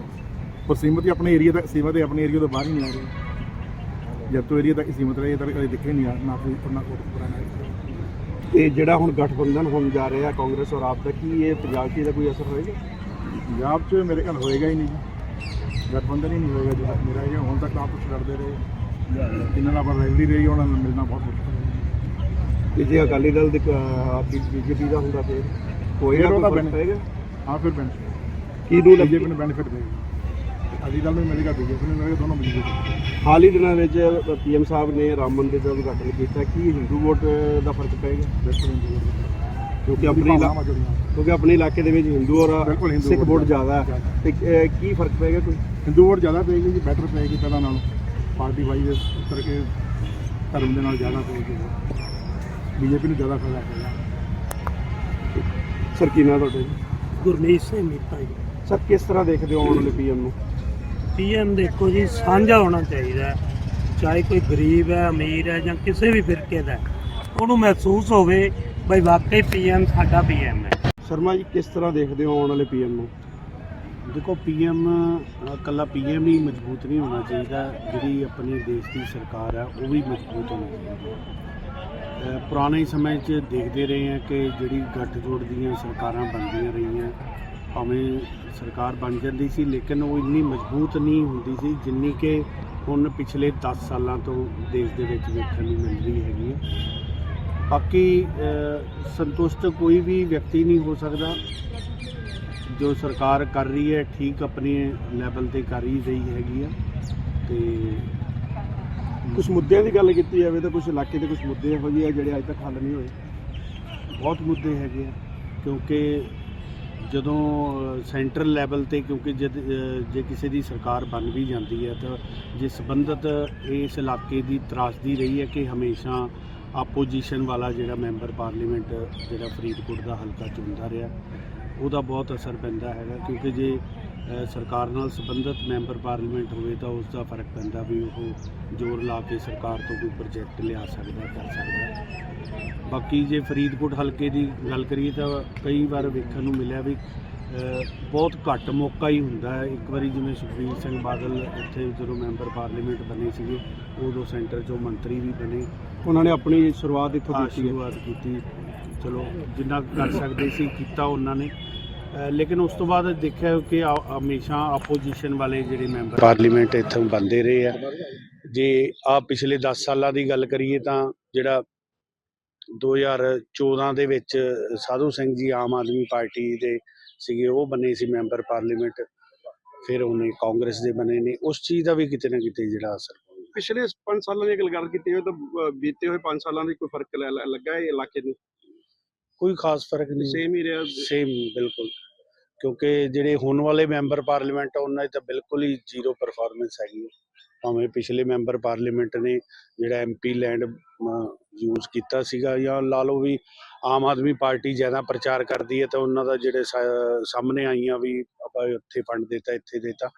ਪਰ ਸੀਮਤ ਹੀ ਆਪਣੇ ਏਰੀਆ ਤੱਕ ਸੀਮਤ ਹੈ ਆਪਣੇ ਏਰੀਆ ਤੋਂ ਬਾਹਰ ਨਹੀਂ ਆ ਰਹੀ। ਜਦ ਤੋਂ ਏਰੀਆ ਤੱਕ ਸੀਮਤ ਰਹੀ ਤਾਂ ਕਦੇ ਦਿਖੇ ਨਹੀਂ ਆ ਨਾ ਕੋਈ ਉਹਨਾਂ ਕੋਲ ਪੁਰਾਣਾ ਤੇ ਜਿਹੜਾ ਹੁਣ ਗਠਬੰਧਨ ਹੋਣ ਜਾ ਰਿਹਾ ਕਾਂਗਰਸ ਔਰ ਆਪ ਦਾ ਕੀ ਇਹ ਪੰਜਾਬ 'ਚ ਇਹਦਾ ਕੋਈ ਅਸਰ ਹੋਏਗਾ? ਪੰਜਾਬ 'ਚ ਮੇਰੇ ਖਿਆਲ ਹੋਏਗਾ ਹੀ ਨਹੀਂ। ਗਠਬੰਧਨ ਹੀ ਨਹੀਂ ਹੋਏਗਾ ਜਿਹੜਾ ਮੇਰਾ ਇਹ ਹੁਣ ਤੱਕ ਆਪਸ ਲੜਦੇ ਰਹੇ। ਇਹਨਾਂ ਨਾਲ ਆਪਾਂ ਰੈਲੀ ਰਹੀ ਉਹਨਾਂ ਨਾਲ ਮਿਲਣਾ ਬਹੁਤ ਮੁਸ਼ਕਲ ਹੈ। ਜੇ ਅਕਾਲੀ ਦਲ ਦੇ ਆਪੀ ਬੀਜੇਪੀ ਦਾ ਹੁੰਦਾ ਫਿਰ ਹੋਏਗਾ ਕੋਈ benefit- ਪਏਗਾ? ਹਾਂ ਫਿਰ ਬੈਨੀਫਿਟ ਕੀ ਨੂੰ ਬੀਜੇਪੀ ਨੂੰ ਬੈਨੀਫਿਟ ਦੇਗਾ ਅਕਾਲੀ ਦਲ ਨੂੰ ਮਿਲੇਗਾ ਬੀਜੇਪੀ ਨੂੰ ਮਿਲੇਗਾ ਦੋਨੋਂ ਬੀਜੇਪੀ ਹਾਲ ਹੀ ਦਿਨਾਂ ਵਿੱਚ ਪੀਐਮ ਸਾਹਿਬ ਨੇ ਰਾਮ ਮੰਦਿਰ ਦਾ ਉਦਘਾਟਨ ਕੀਤਾ। ਕੀ ਹਿੰਦੂ ਵੋਟ ਦਾ ਫ਼ਰਕ ਪਏਗਾ? ਬਿਲਕੁਲ ਕਿਉਂਕਿ ਆਪਣੀ ਇਲਾ- ਕਿਉਂਕਿ ਆਪਣੇ ਇਲਾਕੇ ਦੇ ਵਿੱਚ ਹਿੰਦੂ ਔਰ ਹਿੰਦੂ ਸਿੱਖ ਵੋਟ ਜ਼ਿਆਦਾ। ਹੈ। ਤੇ ਅਹ, ਕੀ ਫ਼ਰਕ ਪਏਗਾ ਕੋਈ? ਹਿੰਦੂ ਵੋਟ ਜ਼ਿਆਦਾ ਪਏਗੀ ਜੀ ਬੈਟਰ ਪਏਗੀ ਪਹਿਲਾਂ ਨਾਲੋਂ। ਪਾਰਟੀ ਵਾਈਜ਼ ਉੱਤਰ ਕੇ ਧਰਮ ਦੇ ਨਾਲ ਜ਼ਿਆਦਾ ਪਏਗੀ। ਬੀਜੇਪੀ ਨੂੰ ਜ਼ਿਆਦਾ ਫਾਇਦਾ ਪਏਗਾ ਸਰ ਕੀ ਨਾਂ ਤੁਹਾਡਾ ਗੁਰਮੀਤ ਸਿੰਘ ਮੀਤਾ ਜੀ। ਸਰ ਕਿਸ ਤਰ੍ਹਾਂ ਦੇਖਦੇ ਹੋ ਆਉਣ ਵਾਲੇ ਪੀਐਮ ਨੂੰ? ਪੀਐਮ ਦੇਖੋ ਜੀ ਸਾਂਝਾ ਹੋਣਾ ਚਾਹੀਦਾ ਹੈ। ਚਾਹੇ ਕੋਈ ਗਰੀਬ ਹੈ ਅਮੀਰ ਹੈ ਜਾਂ ਕਿਸੇ ਵੀ ਫਿਰਕੇ ਦਾ ਹੈ। ਉਹਨੂੰ ਮਹਿਸੂਸ ਹੋਵੇ ਬਈ ਵਾਕਈ ਪੀਐਮ ਸਾਡਾ ਪੀਐਮ ਹੈ। ਸ਼ਰਮਾ ਜੀ ਕਿਸ ਤਰ੍ਹਾਂ ਦੇਖਦੇ ਹੋ ਆਉਣ ਵਾਲੇ ਪੀਐਮ ਨੂੰ? ਦੇਖੋ ਪੀਐਮ ਕੱਲਾ ਪੀਐਮ ਹੀ ਮਜ਼ਬੂਤ ਨਹੀਂ ਹੋਣਾ ਚਾਹੀਦਾ। ਜਿਹੜੀ ਆਪਣੀ ਦੇਸ਼ ਦੀ ਸਰਕਾਰ ਹੈ ਉਹ ਵੀ ਮਜ਼ਬੂਤ ਹੋਣੀ ਚਾਹੀਦੀ ਹੈ। ਪੁਰਾਣੇ ਸਮੇਂ 'ਚ ਦੇਖਦੇ ਰਹੇ ਹਾਂ ਕਿ ਜਿਹੜੀ ਗੱਠਜੋੜ ਦੀਆਂ ਸਰਕਾਰਾਂ ਬਣਦੀਆਂ ਰਹੀਆਂ ਭਾਵੇਂ ਸਰਕਾਰ ਬਣ ਜਾਂਦੀ ਸੀ ਲੇਕਿਨ ਉਹ ਇੰਨੀ ਮਜ਼ਬੂਤ ਨਹੀਂ ਹੁੰਦੀ ਸੀ ਜਿੰਨੀ ਕਿ ਹੁਣ ਪਿਛਲੇ 10 ਸਾਲਾਂ ਤੋਂ ਦੇਸ਼ ਦੇ ਵਿੱਚ ਵੇਖਣ ਨੂੰ ਮਿਲ ਰਹੀ ਹੈਗੀ ਹੈ। ਬਾਕੀ ਸੰਤੁਸ਼ਟ ਕੋਈ ਵੀ ਵਿਅਕਤੀ ਨਹੀਂ ਹੋ ਸਕਦਾ। ਜੋ ਸਰਕਾਰ ਕਰ ਰਹੀ ਹੈ, ਠੀਕ ਆਪਣੇ ਲੈਵਲ ਤੇ ਕਰ ਹੀ ਰਹੀ ਹੈਗੀ ਆ। ਤੇ ਕੁਝ ਮੁੱਦਿਆਂ ਦੀ ਗੱਲ ਕੀਤੀ ਜਾਵੇ ਤਾਂ ਕੁਝ ਇਲਾਕੇ ਦੇ ਕੁਝ ਮੁੱਦੇ ਇਹੋ ਜਿਹੇ ਆ ਜਿਹੜੇ ਅਜੇ ਤੱਕ ਹੱਲ ਨਹੀਂ ਹੋਏ। ਬਹੁਤ ਮੁੱਦੇ ਹੈਗੇ ਆ, ਕਿਉਂਕਿ ਜਦੋਂ ਸੈਂਟਰਲ ਲੈਵਲ ਤੇ, ਕਿਉਂਕਿ ਜਦ ਜੇ ਕਿਸੇ ਦੀ ਸਰਕਾਰ ਬਣ ਵੀ ਜਾਂਦੀ ਹੈ ਤਾਂ ਜੇ ਸੰਬੰਧਿਤ ਇਸ ਇਲਾਕੇ ਦੀ ਤਰਾਸਦੀ ਰਹੀ ਹੈ ਕਿ ਹਮੇਸ਼ਾ ਆਪੋਜੀਸ਼ਨ ਵਾਲਾ ਜਿਹੜਾ ਮੈਂਬਰ ਪਾਰਲੀਮੈਂਟ, ਜਿਹੜਾ ਫਰੀਦਕੋਟ ਦਾ ਹਲਕਾ ਚੁਣਦਾ ਰਿਹਾ, ਉਹਦਾ ਬਹੁਤ ਅਸਰ ਪੈਂਦਾ ਹੈਗਾ, ਕਿਉਂਕਿ ਜੇ ਸਰਕਾਰ ਨਾਲ ਸੰਬੰਧਿਤ ਮੈਂਬਰ ਪਾਰਲੀਮੈਂਟ ਹੋਵੇ ਤਾਂ ਉਸ ਦਾ ਫ਼ਰਕ ਪੈਂਦਾ ਵੀ ਉਹ ਜ਼ੋਰ ਲਾ ਕੇ ਸਰਕਾਰ ਤੋਂ ਕੋਈ ਪ੍ਰੋਜੈਕਟ ਲਿਆ ਸਕਦਾ, ਕਰ ਸਕਦਾ ਬਾਕੀ ਜੇ ਫਰੀਦਕੋਟ ਹਲਕੇ ਦੀ ਗੱਲ ਕਰੀਏ ਤਾਂ ਕਈ ਵਾਰ ਵੇਖਣ ਨੂੰ ਮਿਲਿਆ ਵੀ ਬਹੁਤ ਘੱਟ ਮੌਕਾ ਹੀ ਹੁੰਦਾ ਹੈ। ਇੱਕ ਵਾਰੀ ਜਿਵੇਂ ਸੁਖਬੀਰ ਸਿੰਘ ਬਾਦਲ ਇੱਥੇ ਜਦੋਂ ਮੈਂਬਰ ਪਾਰਲੀਮੈਂਟ ਬਣੇ ਸੀਗੇ, ਉਦੋਂ ਸੈਂਟਰ 'ਚੋਂ ਮੰਤਰੀ ਵੀ ਬਣੇ ਉਹਨਾਂ ਨੇ ਆਪਣੀ ਸ਼ੁਰੂਆਤ ਇੱਥੋਂ ਹਾਂ, ਕੀਤੀ ਹੈ। ਸ਼ੁਰੂਆਤ ਕੀਤੀ ਚਲੋ ਜਿੰਨਾ ਕਰ ਸਕਦੇ ਸੀ ਕੀਤਾ ਉਹਨਾਂ ਨੇ। ਲੇਕਿਨ ਉਸ ਤੋਂ ਬਾਅਦ ਦੇਖਿਆ ਕਿ ਆ- ਹਮੇਸ਼ਾ ਆਪੋਜੀਸ਼ਨ ਵਾਲੇ ਜਿਹੜੇ ਮੈਂਬਰ ਪਾਰਲੀਮੈਂਟ ਇੱਥੋਂ ਬੰਦੇ ਰਹੇ ਆ। ਜੇ ਆ ਪਿਛਲੇ 10 ਸਾਲਾਂ ਦੀ ਗੱਲ ਕਰੀਏ ਤਾਂ ਜਿਹੜਾ 2014 ਦੇ ਵਿੱਚ ਸਾਧੂ ਸਿੰਘ ਜੀ ਆਮ ਆਦਮੀ ਪਾਰਟੀ ਦੇ ਸੀਗੇ ਉਹ ਬਣੇ ਸੀ ਮੈਂਬਰ ਪਾਰਲੀਮੈਂਟ ਫਿਰ ਉਹਨੇ ਕਾਂਗਰਸ ਦੇ ਬਣੇ ਨੇ। ਉਸ ਚੀਜ਼ ਦਾ ਵੀ ਕਿਤੇ ਨਾ ਕਿਤੇ ਜਿਹੜਾ ਅਸਰ। ਪਿਛਲੇ 5 ਸਾਲਾਂ ਦੀ ਗੱਲ ਕੀਤੀ ਹੋਵੇ ਤਾਂ ਬੀਤੇ ਹੋਏ 5 ਸਾਲਾਂ ਦੀ ਕੋਈ ਫ਼ਰਕ ਲੱਗਾ ਹੈ ਇਲਾਕੇ ਨੂੰ? ਕੋਈ ਖਾਸ ਫ਼ਰਕ ਨਹੀਂ। ਸੇਮ ਹੀ ਰਿਹਾ। ਸੇਮ ਬਿਲਕੁਲ। ਕਿਉਂਕਿ ਜਿਹੜੇ ਹੁਣ ਵਾਲੇ ਮੈਂਬਰ ਪਾਰਲੀਮੈਂਟ ਆ ਉਹਨਾਂ ਦੀ ਤਾਂ ਬਿਲਕੁਲ ਹੀ ਜ਼ੀਰੋ ਪਰਫਾਰਮੈਂਸ ਹੈਗੀ ਹੈ ਭਾਵੇਂ ਪਿਛਲੇ ਮੈਂਬਰ ਪਾਰਲੀਮੈਂਟ ਨੇ ਜਿਹੜਾ ਐਮਪੀ ਲੈਂਡ ਯੂਜ਼ ਕੀਤਾ ਸੀਗਾ ਜਾਂ ਲਾ ਲਓ ਵੀ ਆਮ ਆਦਮੀ ਪਾਰਟੀ ਜ਼ਿਆਦਾ ਪ੍ਰਚਾਰ ਕਰਦੀ ਹੈ ਤਾਂ ਉਹਨਾਂ ਦਾ ਜਿਹੜੇ ਸਾਹਮਣੇ ਆਈਆਂ ਵੀ ਆਪਾਂ ਉੱਥੇ ਫੰਡ ਦਿੱਤਾ ਇੱਥੇ ਦਿੱਤਾ।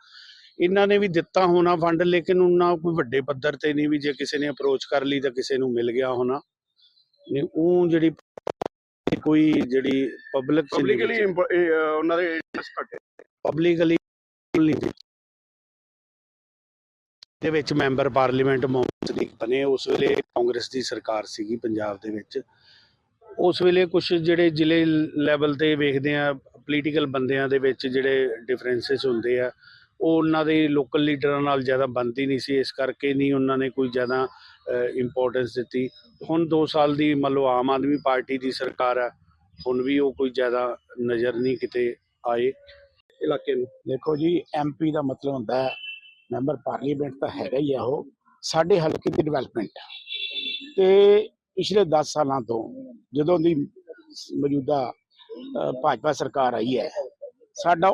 ਇਹਨਾਂ ਨੇ ਵੀ ਦਿੱਤਾ ਹੋਣਾ ਫੰਡ ਲੇਕਿਨ ਉਹਨਾਂ ਕੋਈ ਵੱਡੇ ਪੱਧਰ ਤੇ ਨਹੀਂ ਵੀ ਜੇ ਕਿਸੇ ਨੇ ਅਪਰੋਚ ਕਰ ਲਈ ਤਾਂ ਕਿਸੇ ਨੂੰ ਮਿਲ ਗਿਆ ਹੋਣਾ। ਨਹੀਂ ਉਹ ਜਿਹੜੀ ਕੋਈ ਜਿਹੜੀ ਪਬਲਿਕ ਪਬਲਿਕਲੀ ਉਹਨਾਂ ਦੇ ਇੰਟਰਸਟ ਘਟੇ। ਪਬਲਿਕਲੀ ਦੇ ਵਿੱਚ ਮੈਂਬਰ ਪਾਰਲੀਮੈਂਟ ਮੁਹੰਮਦ ਸਦੀਕ ਬਣੇ ਉਸ ਵੇਲੇ ਕਾਂਗਰਸ ਦੀ ਸਰਕਾਰ ਸੀਗੀ ਪੰਜਾਬ ਦੇ ਵਿੱਚ। ਉਸ ਵੇਲੇ ਕੁਝ ਜਿਹੜੇ ਜ਼ਿਲ੍ਹੇ ਲੈਵਲ ਤੇ ਵੇਖਦੇ ਆ ਪੋਲੀਟੀਕਲ ਬੰਦਿਆਂ ਦੇ ਵਿੱਚ ਜਿਹੜੇ ਡਿਫਰੈਂਸਸ ਹੁੰਦੇ ਆ ਉਹ ਉਹਨਾਂ ਦੇ ਲੋਕਲ ਲੀਡਰਾਂ ਨਾਲ ਜ਼ਿਆਦਾ ਬਣਦੀ ਨਹੀਂ ਸੀ, ਇਸ ਕਰਕੇ ਨਹੀਂ ਉਹਨਾਂ ਨੇ ਕੋਈ ਜ਼ਿਆਦਾ ਇੰਪੋਰਟੈਂਸ ਦਿੱਤੀ। ਹੁਣ 2 ਸਾਲ ਦੀ ਮੰਨ ਲਓ ਆਮ ਆਦਮੀ ਪਾਰਟੀ ਦੀ ਸਰਕਾਰ ਆ ਹੁਣ ਵੀ ਉਹ ਕੋਈ ਜ਼ਿਆਦਾ ਨਜ਼ਰ ਨਹੀਂ ਕਿਤੇ ਆਏ। ਇਲਾਕੇ ਨੂੰ। ਦੇਖੋ ਜੀ ਐਮਪੀ ਦਾ ਮਤਲਬ ਹੁੰਦਾ ਹੈ, ਮੈਂਬਰ ਪਾਰਲੀਮੈਂਟ ਤਾਂ ਹੈਗਾ ਹੀ ਆ ਉਹ, ਸਾਡੇ ਹਲਕੇ ਦੀ ਡਿਵੈਲਪਮੈਂਟ ਤੇ ਪਿਛਲੇ 10 ਸਾਲਾਂ ਤੋਂ ਜਦੋਂ ਦੀ ਮੌਜੂਦਾ ਭਾਜਪਾ ਸਰਕਾਰ ਆਈ ਹੈ ਸਾਡਾ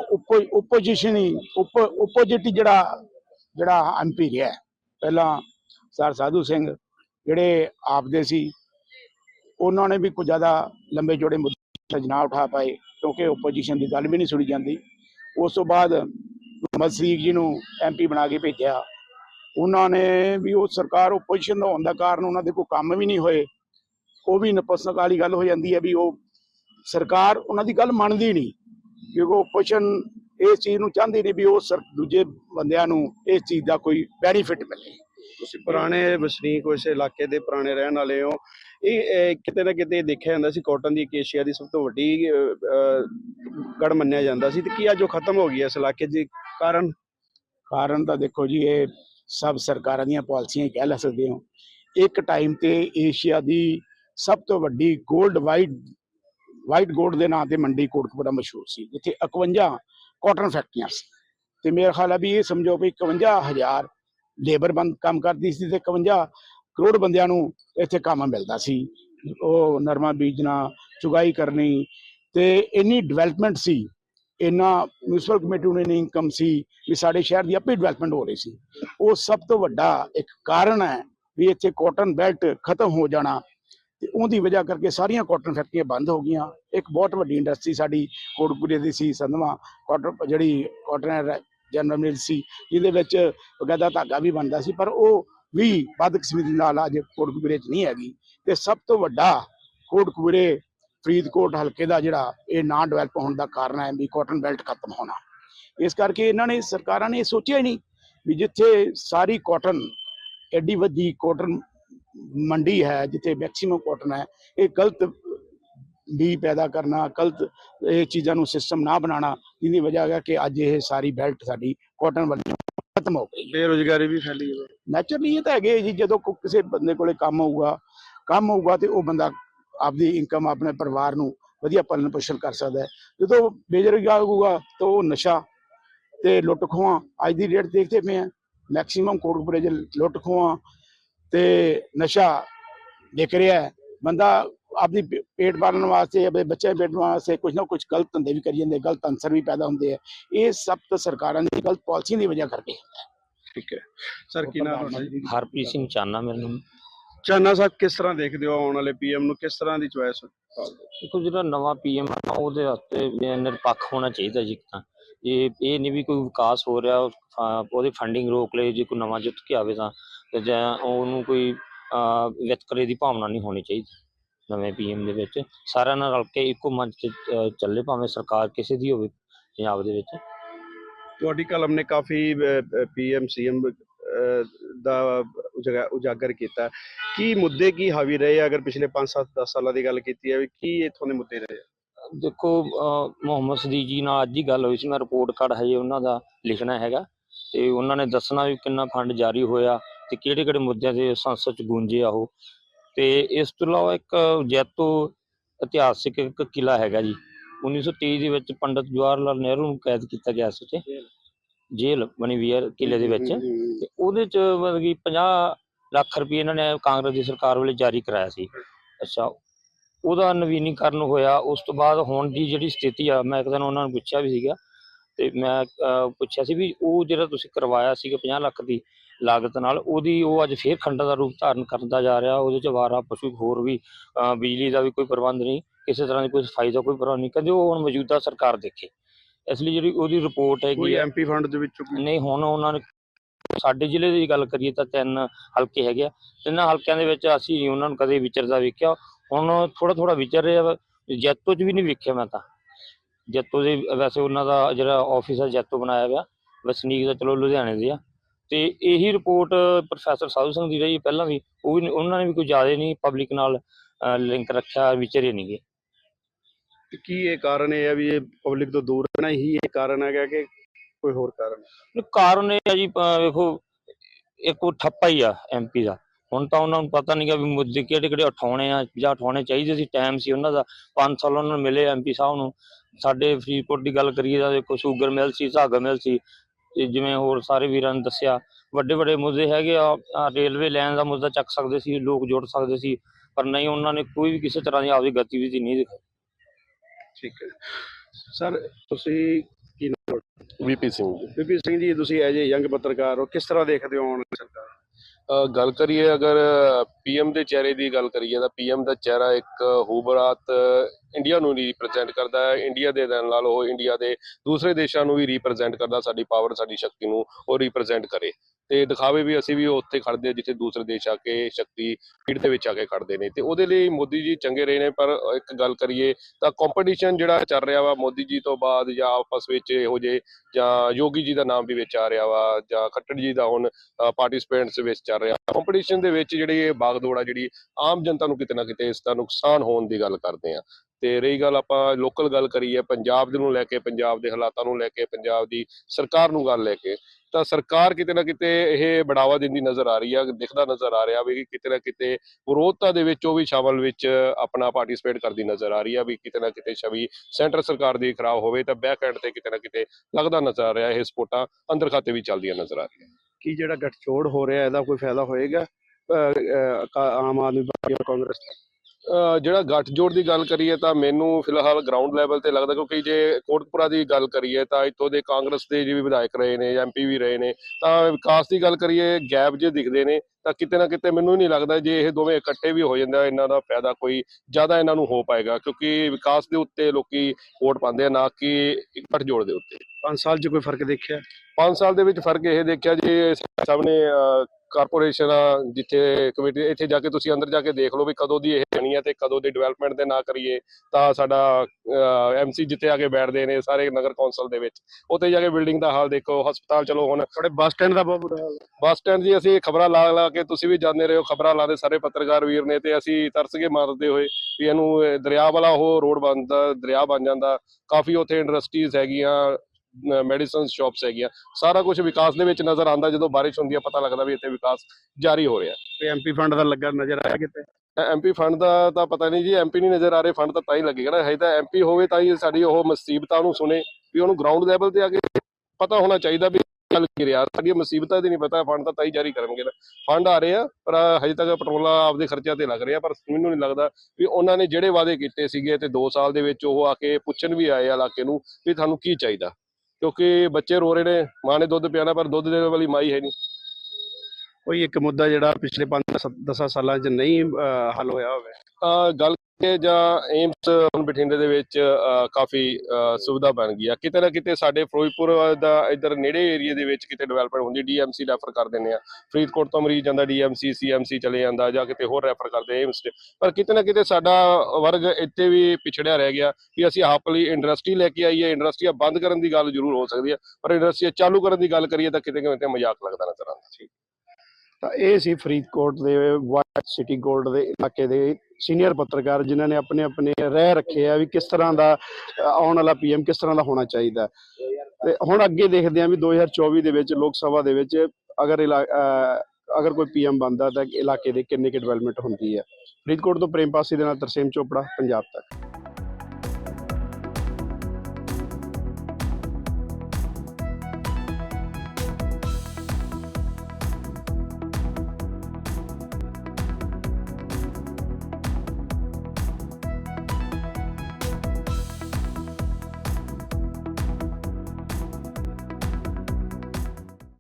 ਓਪੋਜੀਸ਼ਨ ਹੀ ਓਪੋਜਿਟ ਜਿਹੜਾ ਜਿਹੜਾ ਐਮਪੀ ਰਿਹਾ ਪਹਿਲਾਂ ਸਰ ਸਾਧੂ ਸਿੰਘ ਜਿਹੜੇ ਆਪਦੇ ਸੀ, ਉਹਨਾਂ ਨੇ ਵੀ ਕੁਝ ਜ਼ਿਆਦਾ ਲੰਬੇ ਜੋੜੇ ਮੁੱਦੇ ਨਾ ਉਠਾ ਪਾਏ, ਕਿਉਂਕਿ ਓਪੋਜੀਸ਼ਨ ਦੀ ਗੱਲ ਵੀ ਨਹੀਂ ਸੁਣੀ ਜਾਂਦੀ। ਉਸ ਤੋਂ ਬਾਅਦ ਮੁਹੰਮਦ ਸਦੀਕ ਜੀ ਨੂੰ ਐਮਪੀ ਬਣਾ ਕੇ ਭੇਜਿਆ। ਉਹਨਾਂ ਨੇ ਵੀ ਉਹ ਸਰਕਾਰ ਓਪੋਜੀਸ਼ਨ ਦਾ ਹੋਣ ਦਾ ਕਾਰਨ ਉਹਨਾਂ ਦੇ ਕੋਈ ਕੰਮ ਵੀ ਨਹੀਂ ਹੋਏ। ਉਹ ਵੀ ਨਪਸਕ ਵਾਲੀ ਗੱਲ ਹੋ ਜਾਂਦੀ ਹੈ ਵੀ ਉਹ ਸਰਕਾਰ ਉਹਨਾਂ ਦੀ ਗੱਲ ਮੰਨਦੀ ਨਹੀਂ। ਕਿਉਂਕਿ ਓਪੋਜੀਸ਼ਨ ਇਸ ਚੀਜ਼ ਨੂੰ ਚਾਹੁੰਦੀ ਨਹੀਂ ਵੀ ਉਹ ਸਰ ਦੂਜੇ ਬੰਦਿਆਂ ਨੂੰ ਇਸ ਚੀਜ਼ ਦਾ ਕੋਈ ਬੈਨੀਫਿਟ ਮਿਲੇ। ਤੁਸੀਂ ਪੁਰਾਣੇ ਵਸਨੀਕ ਉਸ ਇਲਾਕੇ ਦੇ ਪੁਰਾਣੇ ਰਹਿਣ ਵਾਲੇ ਹੋ ਇਹ ਕਿਤੇ ਨਾ ਕਿਤੇ ਦੇਖਿਆ ਜਾਂਦਾ ਸੀ ਕਾਟਨ ਦੀ ਏਸ਼ੀਆ ਦੀ ਸਭ ਤੋਂ ਵੱਡੀ ਗੜ ਮੰਨਿਆ ਜਾਂਦਾ ਸੀ। ਤੇ ਕੀ ਅੱਜ ਉਹ ਖਤਮ ਹੋ ਗਈ ਇਸ ਇਲਾਕੇ ਦੇ ਕਾਰਨ? ਕਾਰਨ ਤਾਂ ਦੇਖੋ ਜੀ ਇਹ ਸਭ ਸਰਕਾਰਾਂ ਦੀਆਂ ਪਾਲਿਸੀਆਂ ਹੀ ਕਹਿ ਲੈ ਸਕਦੇ ਹੋ। ਇੱਕ ਟਾਈਮ ਤੇ ਏਸ਼ੀਆ ਦੀ ਸਭ ਤੋਂ ਵੱਡੀ 골ਡ ਵਾਈਟ ਵਾਈਟ 골ਡ ਦੇ ਨਾਂ ਤੇ ਮੰਡੀ ਕੋਟਕਪੂਰਾ ਮਸ਼ਹੂਰ ਸੀ, ਜਿੱਥੇ 51 ਕਾਟਨ ਫੈਕਟਰੀਆਂ ਸੀ। ਤੇ ਮੇਰਾ ਖਿਆਲ ਹੈ ਵੀ ਇਹ ਸਮਝੋ ਵੀ 51000 ਲੇਬਰ ਬੰਦ ਕੰਮ ਕਰਦੀ ਸੀ ਤੇ 51 ਕਰੋੜ ਬੰਦਿਆਂ ਨੂੰ ਇੱਥੇ ਕੰਮ ਮਿਲਦਾ ਸੀ। ਉਹ ਨਰਮਾ ਬੀਜਣਾ ਚੁਗਾਈ ਕਰਨੀ ਤੇ ਇੰਨੀ ਡਿਵੈਲਪਮੈਂਟ ਸੀ, ਇੰਨਾ ਮਿਊਨਿਸਪਲ ਕਮੇਟੀ ਨੂੰ ਇੰਨੀ ਇਨਕਮ ਸੀ ਵੀ ਸਾਡੇ ਸ਼ਹਿਰ ਦੀ ਆਪੇ ਡਿਵੈਲਪਮੈਂਟ ਹੋ ਰਹੀ ਸੀ। ਉਹ ਸਭ ਤੋਂ ਵੱਡਾ ਇੱਕ ਕਾਰਨ ਹੈ ਵੀ ਇੱਥੇ ਕਾਟਨ ਬੈਲਟ ਖਤਮ ਹੋ ਜਾਣਾ ਤੇ ਉਹਦੀ ਵਜ੍ਹਾ ਕਰਕੇ ਸਾਰੀਆਂ ਕਾਟਨ ਫੈਕਟਰੀਆਂ ਬੰਦ ਹੋ ਗਈਆਂ। ਇੱਕ ਬਹੁਤ ਵੱਡੀ ਇੰਡਸਟਰੀ ਸਾਡੀ ਕੋਟਪੁਰੇ ਦੀ ਸੀ, ਸੰਧਵਾ। ਕਾਟਨ ਜਿਹੜੀ ਕਾਟਨ ਜਨਰਲ ਮਿਲ ਸੀ, ਜਿਹਦੇ ਵਿੱਚ ਬਗੈਦਾ ਧਾਗਾ ਵੀ ਬਣਦਾ ਸੀ, ਪਰ ਉਹ ਵੀ ਬਦਕਿਸਮਤੀ ਨਾਲ ਅੱਜ ਕੋਟਕਪੁਰੇ 'ਚ ਨਹੀਂ ਹੈਗੀ। ਤੇ ਸਭ ਤੋਂ ਵੱਡਾ ਕੋਟਕਪੁਰੇ ਫਰੀਦਕੋਟ ਹਲਕੇ ਦਾ ਜਿਹੜਾ ਇਹ ਨਾ ਡਿਵੈਲਪ ਹੋਣ ਦਾ ਕਾਰਨ ਹੈ ਵੀ ਕਾਟਨ ਬੈਲਟ ਖਤਮ ਹੋਣਾ। ਇਸ ਕਰਕੇ ਇਹਨਾਂ ਨੇ, ਸਰਕਾਰਾਂ ਨੇ ਇਹ ਸੋਚਿਆ ਹੀ ਨਹੀਂ ਵੀ ਜਿੱਥੇ ਸਾਰੀ ਕਾਟਨ ਐਡੀ ਵੱਡੀ ਕਾਟਨ ਮੰਡੀ ਹੈ ਜਿੱਥੇ ਮੈਕਸਿਮਮ ਕਾਟਨ ਹੈ ਇਹ ਗਲਤ ਵੀ ਪੈਦਾ ਕਰਨਾ ਗਲਤ ਇਹ ਚੀਜ਼ਾਂ ਨੂੰ ਸਿਸਟਮ ਨਾ ਬਣਾਉਣਾ ਜਿਹਦੀ ਵਜ੍ਹਾ ਹੈ ਕਿ ਅੱਜ ਇਹ ਸਾਰੀ ਬੈਲਟ ਸਾਡੀ ਕਾਟਨ ਵਾਲੀ ਖਤਮ ਹੋ ਗਈ ਬੇਰੋਜ਼ਗਾਰੀ ਵੀ ਫੈਲੀ ਹੈ। ਨੈਚੁਰਲੀ ਇਹ ਤਾਂ ਹੈਗੇ ਜੀ ਜਦੋਂ ਕਿਸੇ ਬੰਦੇ ਕੋਲੇ ਕੰਮ ਹੋਊਗਾ ਕੰਮ ਹੋਊਗਾ ਤੇ ਉਹ ਬੰਦਾ ਆਪਦੀ ਇਨਕਮ ਆਪਣੇ ਪਰਿਵਾਰ ਨੂੰ ਵਧੀਆ ਪਾਲਣ ਪੋਸ਼ਣ ਕਰ ਸਕਦਾ ਹੈ। ਜਦੋਂ ਬੇਰੁਜ਼ਗਾਰ ਹੋਊਗਾ ਤਾਂ ਉਹ ਨਸ਼ਾ ਤੇ ਲੁੱਟ ਖੋਹਾਂ ਅੱਜ ਦੀ ਡੇਟ ਦੇਖਦੇ ਪਏ ਆ ਮੈਕਸਿਮਮ 'ਚ ਲੁੱਟ ਖੋਹਾਂ ਤੇ ਨਸ਼ਾ ਵਿਕ ਰਿਹਾ ਹੈ। ਬੰਦਾ ਆਪਦੀ ਪੇ- ਪੇਟ ਪਾਲਣ ਵਾਸਤੇ ਆਪਣੇ ਬੱਚੇ ਦੇ ਪੇਟ ਪਾਲਣ ਵਾਸਤੇ ਕੁਝ ਨਾ ਕੁਝ ਗਲਤ ਧੰਦੇ ਵੀ ਕਰੀ ਜਾਂਦੇ ਗਲਤ ਅਨਸਰ ਵੀ ਪੈਦਾ ਹੁੰਦੇ ਆ। ਇਹ ਸਭ ਤਾਂ ਸਰਕਾਰਾਂ ਦੀ ਗਲਤ ਪਾਲਿਸੀਆਂ ਦੀ ਵਜ੍ਹਾ ਕਰਕੇ ਠੀਕ ਹੈ। ਸਰ ਕੀ ਨਾਮ ਤੁਹਾਡਾ ਜੀ? ਹਰਪ੍ਰੀਤ ਸਿੰਘ ਚਾਨਾ ਮੈਨੂੰ ਚਾਨਾ ਸਾਹਿਬ ਕਿਸ ਤਰ੍ਹਾਂ ਦੇਖਦੇ ਹੋ ਆਉਣ ਵਾਲੇ ਪੀਐਮ ਨੂੰ? ਕਿਸ ਤਰ੍ਹਾਂ ਦੀ ਚੁਆਇਸ ਦੇਖੋ ਜਿਹੜਾ ਨਵਾਂ ਪੀਐਮ ਆ ਉਹਦੇ ਵਾਸਤੇ ਨਿਰਪੱਖ ਹੋਣਾ ਚਾਹੀਦਾ ਜੀ ਇੱਕ ਤਾਂ। ਇਹ ਇਹ ਨਹੀਂ ਵੀ ਕੋਈ ਵਿਕਾਸ ਹੋ ਰਿਹਾ ਉਹਦੀ ਫੰਡਿੰਗ ਰੋਕ ਲਏ, ਜੇ ਕੋਈ ਨਵਾਂ ਜਿੱਤ ਕੇ ਆਵੇ ਤਾਂ, ਤੇ ਜਾਂ ਉਹਨੂੰ ਕੋਈ ਵਿਤਕਰੇ ਦੀ ਭਾਵਨਾ ਨਹੀਂ ਹੋਣੀ ਚਾਹੀਦੀ ਨਵੇਂ ਪੀਐਮ ਦੇ ਵਿੱਚ। ਸਾਰਿਆਂ ਨਾਲ ਰਲ ਕੇ ਇੱਕੋ ਮੰਚ ਤੇ ਚੱਲੇ ਭਾਵੇਂ ਸਰਕਾਰ ਕਿਸੇ ਦੀ ਹੋਵੇ ਪੰਜਾਬ ਦੇ ਵਿੱਚ। ਤੁਹਾਡੀ ਕਲਮ ਨੇ ਕਾਫੀ ਪੀਐਮ ਸੀਐਮ ਦਾ ਉਜਾਗਰ ਕੀਤਾ। ਕੀ ਮੁੱਦੇ ਕੀ ਹਾਵੀ ਰਹੇ ਅਗਰ ਪਿਛਲੇ 5-7 10 ਸਾਲਾਂ ਦੀ ਗੱਲ ਕੀਤੀ ਹੈ ਵੀ ਕੀ ਇੱਥੋਂ ਦੇ ਮੁੱਦੇ ਰਹੇ ਦੇਖੋ ਮੁਹੰਮਦ ਸਦੀਕ ਜੀ ਨਾਲ ਅੱਜ ਹੀ ਗੱਲ ਹੋਈ ਸੀ ਮੈਂ ਰਿਪੋਰਟ ਕਾਰਡ ਹਜੇ ਉਹਨਾਂ ਦਾ ਲਿਖਣਾ ਹੈਗਾ ਤੇ ਉਹਨਾਂ ਨੇ ਦੱਸਣਾ ਵੀ ਕਿੰਨਾ ਫੰਡ ਜਾਰੀ ਹੋਇਆ ਤੇ ਕਿਹੜੇ ਕਿਹੜੇ ਮੁੱਦਿਆਂ ਤੇ ਸੰਸਦ ਚ ਗੂੰਜੇ ਆ ਉਹ। ਤੇ ਇਸ ਤੋਂ ਇਲਾਵਾ ਇੱਕ ਜੈਤੋ ਇਤਿਹਾਸਿਕ ਇੱਕ ਕਿਲਾ ਹੈਗਾ ਜੀ 1923 ਦੇ ਵਿੱਚ ਪੰਡਤ ਜਵਾਹਰ ਲਾਲ ਨਹਿਰੂ ਨੂੰ ਕੈਦ ਕੀਤਾ ਗਿਆ ਸੀ ਤੇ ਜੇਲ੍ਹ। ਬਣੀ ਵੀ ਹੈ ਕਿਲੇ ਦੇ ਵਿੱਚ। ਤੇ ਉਹਦੇ ਚ ਮਤਲਬ ਕਿ 50 ਲੱਖ ਰੁਪਏ ਇਹਨਾਂ ਨੇ ਕਾਂਗਰਸ ਦੀ ਸਰਕਾਰ ਵੇਲੇ ਜਾਰੀ ਕਰਾਇਆ ਸੀ। ਅੱਛਾ ਉਹਦਾ ਨਵੀਨੀਕਰਨ ਹੋਇਆ ਉਸ ਤੋਂ ਬਾਅਦ ਹੁਣ ਦੀ ਜਿਹੜੀ ਸਥਿਤੀ ਆ ਮੈਂ ਇੱਕ ਦਿਨ ਉਹਨਾਂ ਨੂੰ ਪੁੱਛਿਆ ਵੀ ਸੀਗਾ ਤੇ ਮੈਂ ਪੁੱਛਿਆ ਸੀ ਵੀ ਉਹ ਜਿਹੜਾ ਤੁਸੀਂ ਕਰਵਾਇਆ ਸੀਗਾ 50 ਲੱਖ ਦੀ ਲਾਗਤ ਨਾਲ ਉਹਦੀ ਉਹ ਅੱਜ ਫੇਰ ਖੰਡਾਂ ਦਾ ਰੂਪ ਧਾਰਨ ਕਰਦਾ ਜਾ ਰਿਹਾ ਉਹਦੇ ਚ ਵਾਰਾ ਪਸ਼ੂ ਹੋਰ ਵੀ ਬਿਜਲੀ ਦਾ ਵੀ ਕੋਈ ਪ੍ਰਬੰਧ ਨਹੀਂ ਕਿਸੇ ਤਰ੍ਹਾਂ ਦੀ ਕੋਈ ਸਫ਼ਾਈ ਦਾ ਕੋਈ ਪ੍ਰਬੰਧ ਨਹੀਂ ਕਦੇ ਉਹ ਹੁਣ ਮੌਜੂਦਾ ਸਰਕਾਰ ਦੇਖੇ। ਇਸ ਲਈ ਜਿਹੜੀ ਉਹਦੀ ਰਿਪੋਰਟ ਕੋਈ ਹੈਗੀ ਆ ਐਮਪੀ ਫੰਡ ਦੇ ਵਿੱਚੋਂ ਕੋਈ ਨਹੀਂ ਹੁਣ ਉਹਨਾਂ ਨੇ ਸਾਡੇ ਜ਼ਿਲ੍ਹੇ ਦੀ ਗੱਲ ਕਰੀਏ ਤਾਂ ਤਿੰਨ ਹਲਕੇ ਹੈਗੇ ਆ। ਤਿੰਨਾਂ ਹਲਕਿਆਂ ਦੇ ਵਿੱਚ ਅਸੀਂ ਉਹਨਾਂ ਨੂੰ ਕਦੇ ਵਿਚਰਦਾ ਵੇਖਿਆ। ਹੁਣ ਥੋੜਾ ਥੋੜਾ ਵਿਚਰ ਰਿਹਾ ਜੈਤੋ 'ਚ ਵੀ ਨਹੀਂ ਵੇਖਿਆ ਮੈਂ ਤਾਂ। ਜੈਤੋ ਦੇ ਵੈਸੇ ਉਹਨਾਂ ਦਾ ਜਿਹੜਾ ਆਫਿਸ ਹੈ ਜੈਤੋ ਬਣਾਇਆ ਹੋਇਆ ਵਸਨੀਕ ਦਾ ਚਲੋ ਲੁਧਿਆਣੇ ਦੇ ਆ। ਤੇ ਇਹੀ ਰਿਪੋਰਟ ਪ੍ਰੋਫੈਸਰ ਸਾਧੂ ਸਿੰਘ ਦੀ ਰਹੀ ਪਹਿਲਾਂ ਵੀ ਉਹ ਵੀ ਉਹਨਾਂ ਨੇ ਵੀ ਕੋਈ ਜ਼ਿਆਦਾ ਨਹੀਂ ਪਬਲਿਕ ਨਾਲ ਲਿੰਕ ਰੱਖਿਆ ਵਿਚਰੇ ਨਹੀਂਗੇ ਕੀ ਇਹ ਕਾਰਨ ਇਹ ਹੈ ਵੀ ਇਹ ਪਬਲਿਕ ਤੋਂ ਦੂਰ ਰਹਿਣਾ ਹੀ ਇਹ ਕਾਰਨ ਹੈਗਾ ਕਿ ਕੋਈ ਹੋਰ ਕਾਰਨ ਕਾਰਨ ਇਹ ਹੈ ਜੀ ਵੇਖੋ ਇੱਕ ਉਹ ਠੱਪਾ ਹੀ ਆ ਐਮਪੀ ਦਾ। ਹੁਣ ਤਾਂ ਉਹਨਾਂ ਨੂੰ ਪਤਾ ਨਹੀਂਗਾ ਵੀ ਮੁੱਦੇ ਕਿਹੜੇ ਕਿਹੜੇ ਉਠਾਉਣੇ ਆ ਜਾਂ ਉਠਾਉਣੇ ਚਾਹੀਦੇ ਸੀ ਟਾਈਮ ਸੀ ਉਹਨਾਂ ਦਾ। 5 ਸਾਲ ਉਹਨਾਂ ਨੂੰ ਮਿਲੇ ਐਮਪੀ ਸਾਹਿਬ ਨੂੰ। ਸਾਡੇ ਫਰੀਦਕੋਟ ਦੀ ਗੱਲ ਕਰੀਏ ਤਾਂ ਦੇਖੋ ਸ਼ੂਗਰ ਮਿਲ ਸੀ ਸਾਗਾ ਮਿਲ ਸੀ ਤੇ ਜਿਵੇਂ ਹੋਰ ਸਾਰੇ ਵੀਰਾਂ ਨੇ ਦੱਸਿਆ। ਵੱਡੇ ਵੱਡੇ ਮੁੱਦੇ ਹੈਗੇ ਆ ਰੇਲਵੇ ਲਾਈਨ ਦਾ ਮੁੱਦਾ ਚੱਕ ਸਕਦੇ ਸੀ ਲੋਕ ਜੁੜ ਸਕਦੇ ਸੀ ਪਰ ਨਹੀਂ ਉਹਨਾਂ ਨੇ ਕੋਈ ਵੀ ਕਿਸੇ ਤਰ੍ਹਾਂ ਦੀ ਆਪਦੀ ਗਤੀਵਿਧੀ ਨਹੀਂ ਦਿਖਾਈ। ਠੀਕ ਹੈ। ਸਰ ਤੁਸੀਂ ਕੀ ਵੀਪੀ ਸਿੰਘ ਜੀ। ਬੀਪੀ ਸਿੰਘ ਜੀ ਤੁਸੀਂ ਐਜ ਏ ਯੰਗ ਪੱਤਰਕਾਰ ਹੋ। ਕਿਸ ਤਰ੍ਹਾਂ ਦੇਖਦੇ ਹੋ ਆਉਣ ਸਰਕਾਰ? ਗੱਲ ਕਰੀਏ ਅਗਰ ਪੀਐਮ ਦੇ ਚਿਹਰੇ ਦੀ ਗੱਲ ਕਰੀਏ ਤਾਂ ਪੀਐਮ ਦਾ ਚਿਹਰਾ ਇੱਕ ਹੂਬਰਾਤ ਇੰਡੀਆ ਨੂੰ ਰਿਪਰੈਜ਼ੈਂਟ ਕਰਦਾ ਹੈ। ਇੰਡੀਆ ਦੇ ਨਾਲ ਨਾਲ ਉਹ ਇੰਡੀਆ ਦੇ ਦੂਸਰੇ ਦੇਸ਼ਾਂ ਨੂੰ ਵੀ ਰਿਪਰੈਜ਼ੈਂਟ ਕਰਦਾ, ਸਾਡੀ ਪਾਵਰ ਸਾਡੀ ਸ਼ਕਤੀ ਨੂੰ ਉਹ ਰਿਪਰੈਜ਼ੈਂਟ ਕਰੇ। ਤੇ ਦਿਖਾਵੇ ਵੀ ਅਸੀਂ ਵੀ ਉੱਥੇ ਖੜਦੇ ਹਾਂ, ਜਿੱਥੇ ਦੂਸਰੇ ਦੇਸ਼ ਆ ਕੇ ਸ਼ਕਤੀ ਪੀੜ ਦੇ ਵਿੱਚ ਆ ਕੇ ਖੜਦੇ ਨੇ। ਤੇ ਉਹਦੇ ਲਈ ਮੋਦੀ ਜੀ ਚੰਗੇ ਰਹੇ ਨੇ, ਪਰ ਇੱਕ ਗੱਲ ਕਰੀਏ ਤਾਂ ਕੰਪੀਟੀਸ਼ਨ ਜਿਹੜਾ ਚੱਲ ਰਿਹਾ ਵਾ, ਮੋਦੀ ਜੀ ਤੋਂ ਬਾਅਦ ਜਾਂ ਆਪਸ ਵਿੱਚ ਇਹੋ ਜਿਹੇ ਜਾਂ ਯੋਗੀ ਜੀ ਦਾ ਨਾਮ ਵੀ ਵਿੱਚ ਆ ਰਿਹਾ ਵਾ, ਜਾਂ ਖੱਟੜ ਜੀ ਦਾ ਹੁਣ ਪਾਰਟਿਸਪੈਂਟਸ ਵਿੱਚ ਚੱਲ ਰਿਹਾ। ਕੰਪੀਟੀਸ਼ਨ ਦੇ ਵਿੱਚ ਜਿਹੜੀ ਇਹ ਬਾਗਦੌੜ ਆ ਜਿਹੜੀ ਆਮ ਜਨਤਾ ਨੂੰ ਕਿਤੇ ਨਾ ਕਿਤੇ ਇਸ ਦਾ ਨੁਕਸਾਨ ਹੋਣ ਦੀ ਗੱਲ ਕਰਦੇ ਆ ਤੇ ਰਹੀ ਗੱਲ ਆਪਾਂ ਲੋਕਲ ਗੱਲ ਕਰੀਏ, ਪੰਜਾਬ ਦੇ ਨੂੰ ਲੈ ਕੇ, ਪੰਜਾਬ ਦੇ ਹਾਲਾਤਾਂ ਨੂੰ ਲੈ ਕੇ, ਪੰਜਾਬ ਦੀ ਸਰਕਾਰ ਨੂੰ ਗੱਲ ਲੈ ਕੇ, ਤਾਂ ਸਰਕਾਰ ਕਿਤੇ ਨਾ ਕਿਤੇ ਇਹ ਬੜਾਵਾ ਦਿੰਦੀ ਨਜ਼ਰ ਆ ਰਹੀ ਆ, ਦਿਖਦਾ ਨਜ਼ਰ ਆ ਰਿਹਾ ਵੀ ਕਿਤੇ ਨਾ ਕਿਤੇ ਵਿਰੋਧਤਾ ਦੇ ਵਿੱਚ ਉਹ ਵੀ ਸ਼ਾਮਲ ਵਿੱਚ ਆਪਣਾ ਪਾਰਟਿਸਿਪੇਟ ਕਰਦੀ ਨਜ਼ਰ ਆ ਰਹੀ ਆ ਵੀ ਕਿਤੇ ਨਾ ਕਿਤੇ ਛਵੀ ਸੈਂਟਰ ਸਰਕਾਰ ਦੀ ਖਰਾਬ ਹੋਵੇ ਤਾਂ ਬੈਕ ਐਂਡ ਤੇ ਕਿਤੇ ਨਾ ਕਿਤੇ ਲੱਗਦਾ ਨਜ਼ਰ ਆ ਰਿਹਾ, ਇਹ ਸਪੋਰਟਾਂ ਅੰਦਰ ਖਾਤੇ ਵੀ ਚੱਲਦੀਆਂ ਨਜ਼ਰ ਆ ਰਹੀਆਂ। ਕੀ ਜਿਹੜਾ ਗੱਠਜੋੜ ਹੋ ਰਿਹਾ, ਇਹਦਾ ਕੋਈ ਫਾਇਦਾ ਹੋਏਗਾ? ਆਮ ਆਦਮੀ ਪਾਰਟੀ ਔਰ ਕਾਂਗਰਸ ਅਹ ਜਿਹੜਾ ਗੱਠਜੋੜ ਦੀ ਗੱਲ ਕਰੀਏ ਤਾਂ ਮੈਨੂੰ ਫਿਲਹਾਲ ਗਰਾਊਂਡ ਲੈਵਲ ਤੇ ਲੱਗਦਾ ਕਿਉਂਕਿ ਜੇ ਕੋਟਪੁਰਾ ਦੀ ਗੱਲ ਕਰੀਏ ਤਾਂ ਇੱਥੋਂ ਦੇ ਕਾਂਗਰਸ ਦੇ ਜਿਵੇਂ ਵਿਧਾਇਕ ਰਹੇ ਨੇ ਐਮਪੀ ਵੀ ਰਹੇ ਨੇ ਤਾਂ ਵਿਕਾਸ ਦੀ ਗੱਲ ਕਰੀਏ ਗੈਪ ਜੇ ਦਿਖਦੇ ਨੇ ਤਾਂ ਕਿਤੇ ਨਾ ਕਿਤੇ ਮੈਨੂੰ ਨਹੀਂ ਲੱਗਦਾ ਜੇ ਇਹ ਦੋਵੇਂ ਇਕੱਠੇ ਵੀ ਹੋ ਜਾਂਦੇ ਇਹਨਾਂ ਦਾ ਫਾਇਦਾ ਕੋਈ ਜ਼ਿਆਦਾ ਇਹਨਾਂ ਨੂੰ ਹੋ ਪਾਏਗਾ ਕਿਉਂਕਿ ਵਿਕਾਸ ਦੇ ਉੱਤੇ ਲੋਕੀ ਵੋਟ ਪਾਉਂਦੇ ਆ ਨਾ ਕਿ ਗੱਠਜੋੜ ਦੇ ਉੱਤੇ। 5 ਸਾਲ 'ਚ ਕੋਈ ਫ਼ਰਕ ਦੇਖਿਆ? 5 ਸਾਲ ਦੇ ਵਿੱਚ ਫ਼ਰਕ ਇਹ ਦੇਖਿਆ ਜੀ ਸਭ ਨੇ ਕਾਰਪੋਰੇਸ਼ਨ ਜਿੱਥੇ ਕਮੇਟੀ ਇੱਥੇ ਜਾ ਕੇ ਤੁਸੀਂ ਅੰਦਰ ਜਾ ਕੇ ਦੇਖ ਲਓ ਵੀ ਕਦੋਂ ਦੀ ਇਹ ਬਣੀ ਹੈ ਤੇ ਕਦੋਂ ਦੀ ਡਿਵੈਲਪਮੈਂਟ ਦੇ ਨਾ ਕਰੀਏ ਤਾਂ ਸਾਡਾ ਐਮਸੀ ਜਿੱਥੇ ਆ ਕੇ ਬੈਠਦੇ ਨੇ ਸਾਰੇ ਨਗਰ ਕੌਂਸਲ ਦੇ ਵਿੱਚ। ਉੱਥੇ ਜਾ ਕੇ ਬਿਲਡਿੰਗ ਦਾ ਹਾਲ ਦੇਖੋ ਹਸਪਤਾਲ ਚਲੋ ਹੁਣ ਥੋੜੇ ਬੱਸ ਸਟੈਂਡ ਦਾ ਬਹੁਤ ਬੁਰਾ ਹਾਲ ਬੱਸ ਸਟੈਂਡ ਜੀ ਅਸੀਂ ਖਬਰਾਂ ਲਾ ਲਾ ਕੇ ਤੁਸੀਂ ਵੀ ਜਾਂਦੇ ਰਹੇ ਹੋ ਖਬਰਾਂ ਲਾਦੇ ਸਾਰੇ ਪੱਤਰਕਾਰ ਵੀਰ ਨੇ ਤੇ ਅਸੀਂ ਤਰਸ ਕੇ ਮਾਰਦੇ ਹੋਏ ਵੀ ਇਹਨੂੰ ਇਹ ਦਰਿਆ ਵਾਲਾ ਉਹ ਰੋਡ ਬਣਦਾ ਦਰਿਆ ਬਣ ਜਾਂਦਾ। ਕਾਫੀ ਉੱਥੇ ਇੰਡਸਟਰੀਜ਼ ਹੈਗੀਆਂ ਮੈਡੀਸਨ ਸ਼ਾਪਸ ਹੈਗੀਆਂ। ਸਾਰਾ ਕੁਝ ਵਿਕਾਸ ਦੇ ਵਿੱਚ ਨਜ਼ਰ ਆਉਂਦਾ ਜਦੋਂ ਬਾਰਿਸ਼ ਹੁੰਦੀ ਹੈ ਪਤਾ ਲੱਗਦਾ ਵੀ ਇੱਥੇ ਵਿਕਾਸ ਜਾਰੀ ਹੋ ਰਿਹਾ। ਤੇ ਐਮਪੀ ਫੰਡ ਦਾ ਲੱਗਾ ਨਜ਼ਰ ਆਇਆ ਕਿਤੇ? ਐਮਪੀ ਫੰਡ ਦਾ ਤਾਂ ਪਤਾ ਨਹੀਂ ਜੀ ਐਮਪੀ ਨਹੀਂ ਨਜ਼ਰ ਆ ਰਹੇ ਫੰਡ ਤਾਂ ਤਾਂ ਹੀ ਲੱਗੇਗਾ ਨਾ। ਹੈ ਤਾਂ ਐਮਪੀ ਹੋਵੇ ਤਾਂ ਹੀ ਸਾਡੀ ਉਹ ਮੁਸੀਬਤਾਂ ਨੂੰ ਸੁਣੇ ਵੀ ਉਹਨੂੰ ਗਰਾਊਂਡ ਲੈਵਲ ਤੇ ਆ ਕੇ ਪਤਾ ਹੋਣਾ ਚਾਹੀਦਾ ਵੀ ਚੱਲ ਕੀ ਰਿਹਾ। ਸਾਡੀਆਂ ਮੁਸੀਬਤਾਂ ਦੀ ਨਹੀਂ ਪਤਾ ਫੰਡ ਤਾਂ ਤਾਂ ਹੀ ਜਾਰੀ ਕਰਨਗੇ ਨਾ। ਫੰਡ ਆ ਰਹੇ ਆ ਪਰ ਹਜੇ ਤੱਕ ਪੈਟਰੋਲਾਂ ਆਪਦੇ ਖਰਚਿਆਂ ਤੇ ਲੱਗ ਰਿਹਾ ਪਰ ਮੈਨੂੰ ਨਹੀਂ ਲੱਗਦਾ ਵੀ ਉਹਨਾਂ ਨੇ ਜਿਹੜੇ ਵਾਅਦੇ ਕੀਤੇ ਸੀਗੇ ਤੇ 2 ਸਾਲ ਦੇ ਵਿੱਚ ਉਹ ਆ ਕੇ ਪੁੱਛਣ ਵੀ ਆਏ ਇਲਾਕੇ ਨੂੰ ਵੀ ਤੁਹਾਨੂੰ ਕੀ ਚਾਹੀਦਾ। ਕਿਉਂਕਿ ਬੱਚੇ ਰੋ ਰਹੇ ਨੇ ਮਾਂ ਨੇ ਦੁੱਧ ਪਿਆਣਾ ਪਰ ਦੁੱਧ ਦੇਣ ਵਾਲੀ ਮਾਈ ਹੈ ਨਹੀਂ। ਕੋਈ ਇੱਕ ਮੁੱਦਾ ਜਿਹੜਾ ਪਿਛਲੇ 5-10 ਸਾਲਾਂ 'ਚ ਨਹੀਂ ਅਹ, ਹੱਲ ਹੋਇਆ ਹੋਵੇ। ਅਹ ਗੱਲ ਕਰੀਏ ਜਾਂ ਏਮਸ ਹੁਣ ਬਠਿੰਡੇ ਦੇ ਵਿੱਚ ਕਾਫੀ ਅਹ, ਸੁਵਿਧਾ ਬਣ ਗਈ ਆ। ਕਿਤੇ ਨਾ ਕਿਤੇ ਸਾਡੇ ਫਿਰੋਜ਼ਪੁਰ ਦਾ ਇਧਰ ਨੇੜੇ ਏਰੀਆ ਦੇ ਵਿੱਚ ਕਿਤੇ ਡਿਵੈਲਪਮੈਂਟ ਹੁੰਦੀ ਡੀਐਮਸੀ ਰੈਫਰ ਕਰ ਦਿੰਦੇ ਆ। ਫਰੀਦਕੋਟ ਤੋਂ ਮਰੀਜ਼ ਜਾਂਦਾ ਡੀਐਮਸੀ ਸੀਐਮਸੀ ਚਲੇ ਜਾਂਦਾ ਜਾਂ ਕਿਤੇ ਹੋਰ ਰੈਫਰ ਕਰਦੇ ਏਮਸ ਤੇ। ਪਰ ਕਿਤੇ ਨਾ ਕਿਤੇ ਸਾਡਾ ਵਰਗ ਇੱਥੇ ਵੀ ਪਿਛੜਿਆ ਰਹਿ ਗਿਆ ਕਿ ਅਸੀਂ ਹਾਪਲੀ ਇੰਡਸਟਰੀ ਲੈ ਕੇ ਆਈਏ ਇੰਡਸਟਰੀਆਂ ਬੰਦ ਕਰਨ ਦੀ ਗੱਲ ਜ਼ਰੂਰ ਹੋ ਸਕਦੀ ਹੈ ਪਰ ਇੰਡਸਟਰੀਆਂ ਚਾਲੂ ਕਰਨ ਦੀ ਗੱਲ ਕਰੀਏ ਤਾਂ ਕਿਤੇ ਕਿਤੇ ਮਜ਼ਾਕ ਲੱਗਦਾ ਨਜ਼ਰ ਆਉਂਦਾ। ਤਾਂ ਇਹ ਸੀ ਫਰੀਦਕੋਟ ਦੇ, ਵਾਈਟ ਸਿਟੀ ਗੋਲਡ ਦੇ ਇਲਾਕੇ ਦੇ ਸੀਨੀਅਰ ਪੱਤਰਕਾਰ ਜਿਨ੍ਹਾਂ ਨੇ ਆਪਣੇ ਆਪਣੇ ਰਹਿ ਰੱਖੇ ਆ ਵੀ ਕਿਸ ਤਰ੍ਹਾਂ ਦਾ ਆਉਣ ਵਾਲਾ ਪੀਐਮ ਕਿਸ ਤਰ੍ਹਾਂ ਦਾ ਹੋਣਾ ਚਾਹੀਦਾ। ਤੇ ਹੁਣ ਅੱਗੇ ਦੇਖਦੇ ਆ ਵੀ 2024 ਦੇ ਵਿੱਚ, ਲੋਕ ਸਭਾ ਦੇ ਵਿੱਚ ਅਗਰ ਇਲਾ- ਅਗਰ ਕੋਈ ਪੀਐਮ ਬਣਦਾ ਤਾਂ ਇਲਾਕੇ ਦੇ ਕਿੰਨੇ ਕਿ ਡਿਵੈਲਪਮੈਂਟ ਹੁੰਦੀ ਹੈ। ਫਰੀਦਕੋਟ ਤੋਂ ਪ੍ਰੇਮ ਪਾਸੀ ਦੇ ਨਾਲ ਤਰਸੇਮ ਚੋਪੜਾ, ਪੰਜਾਬ ਤੱਕ।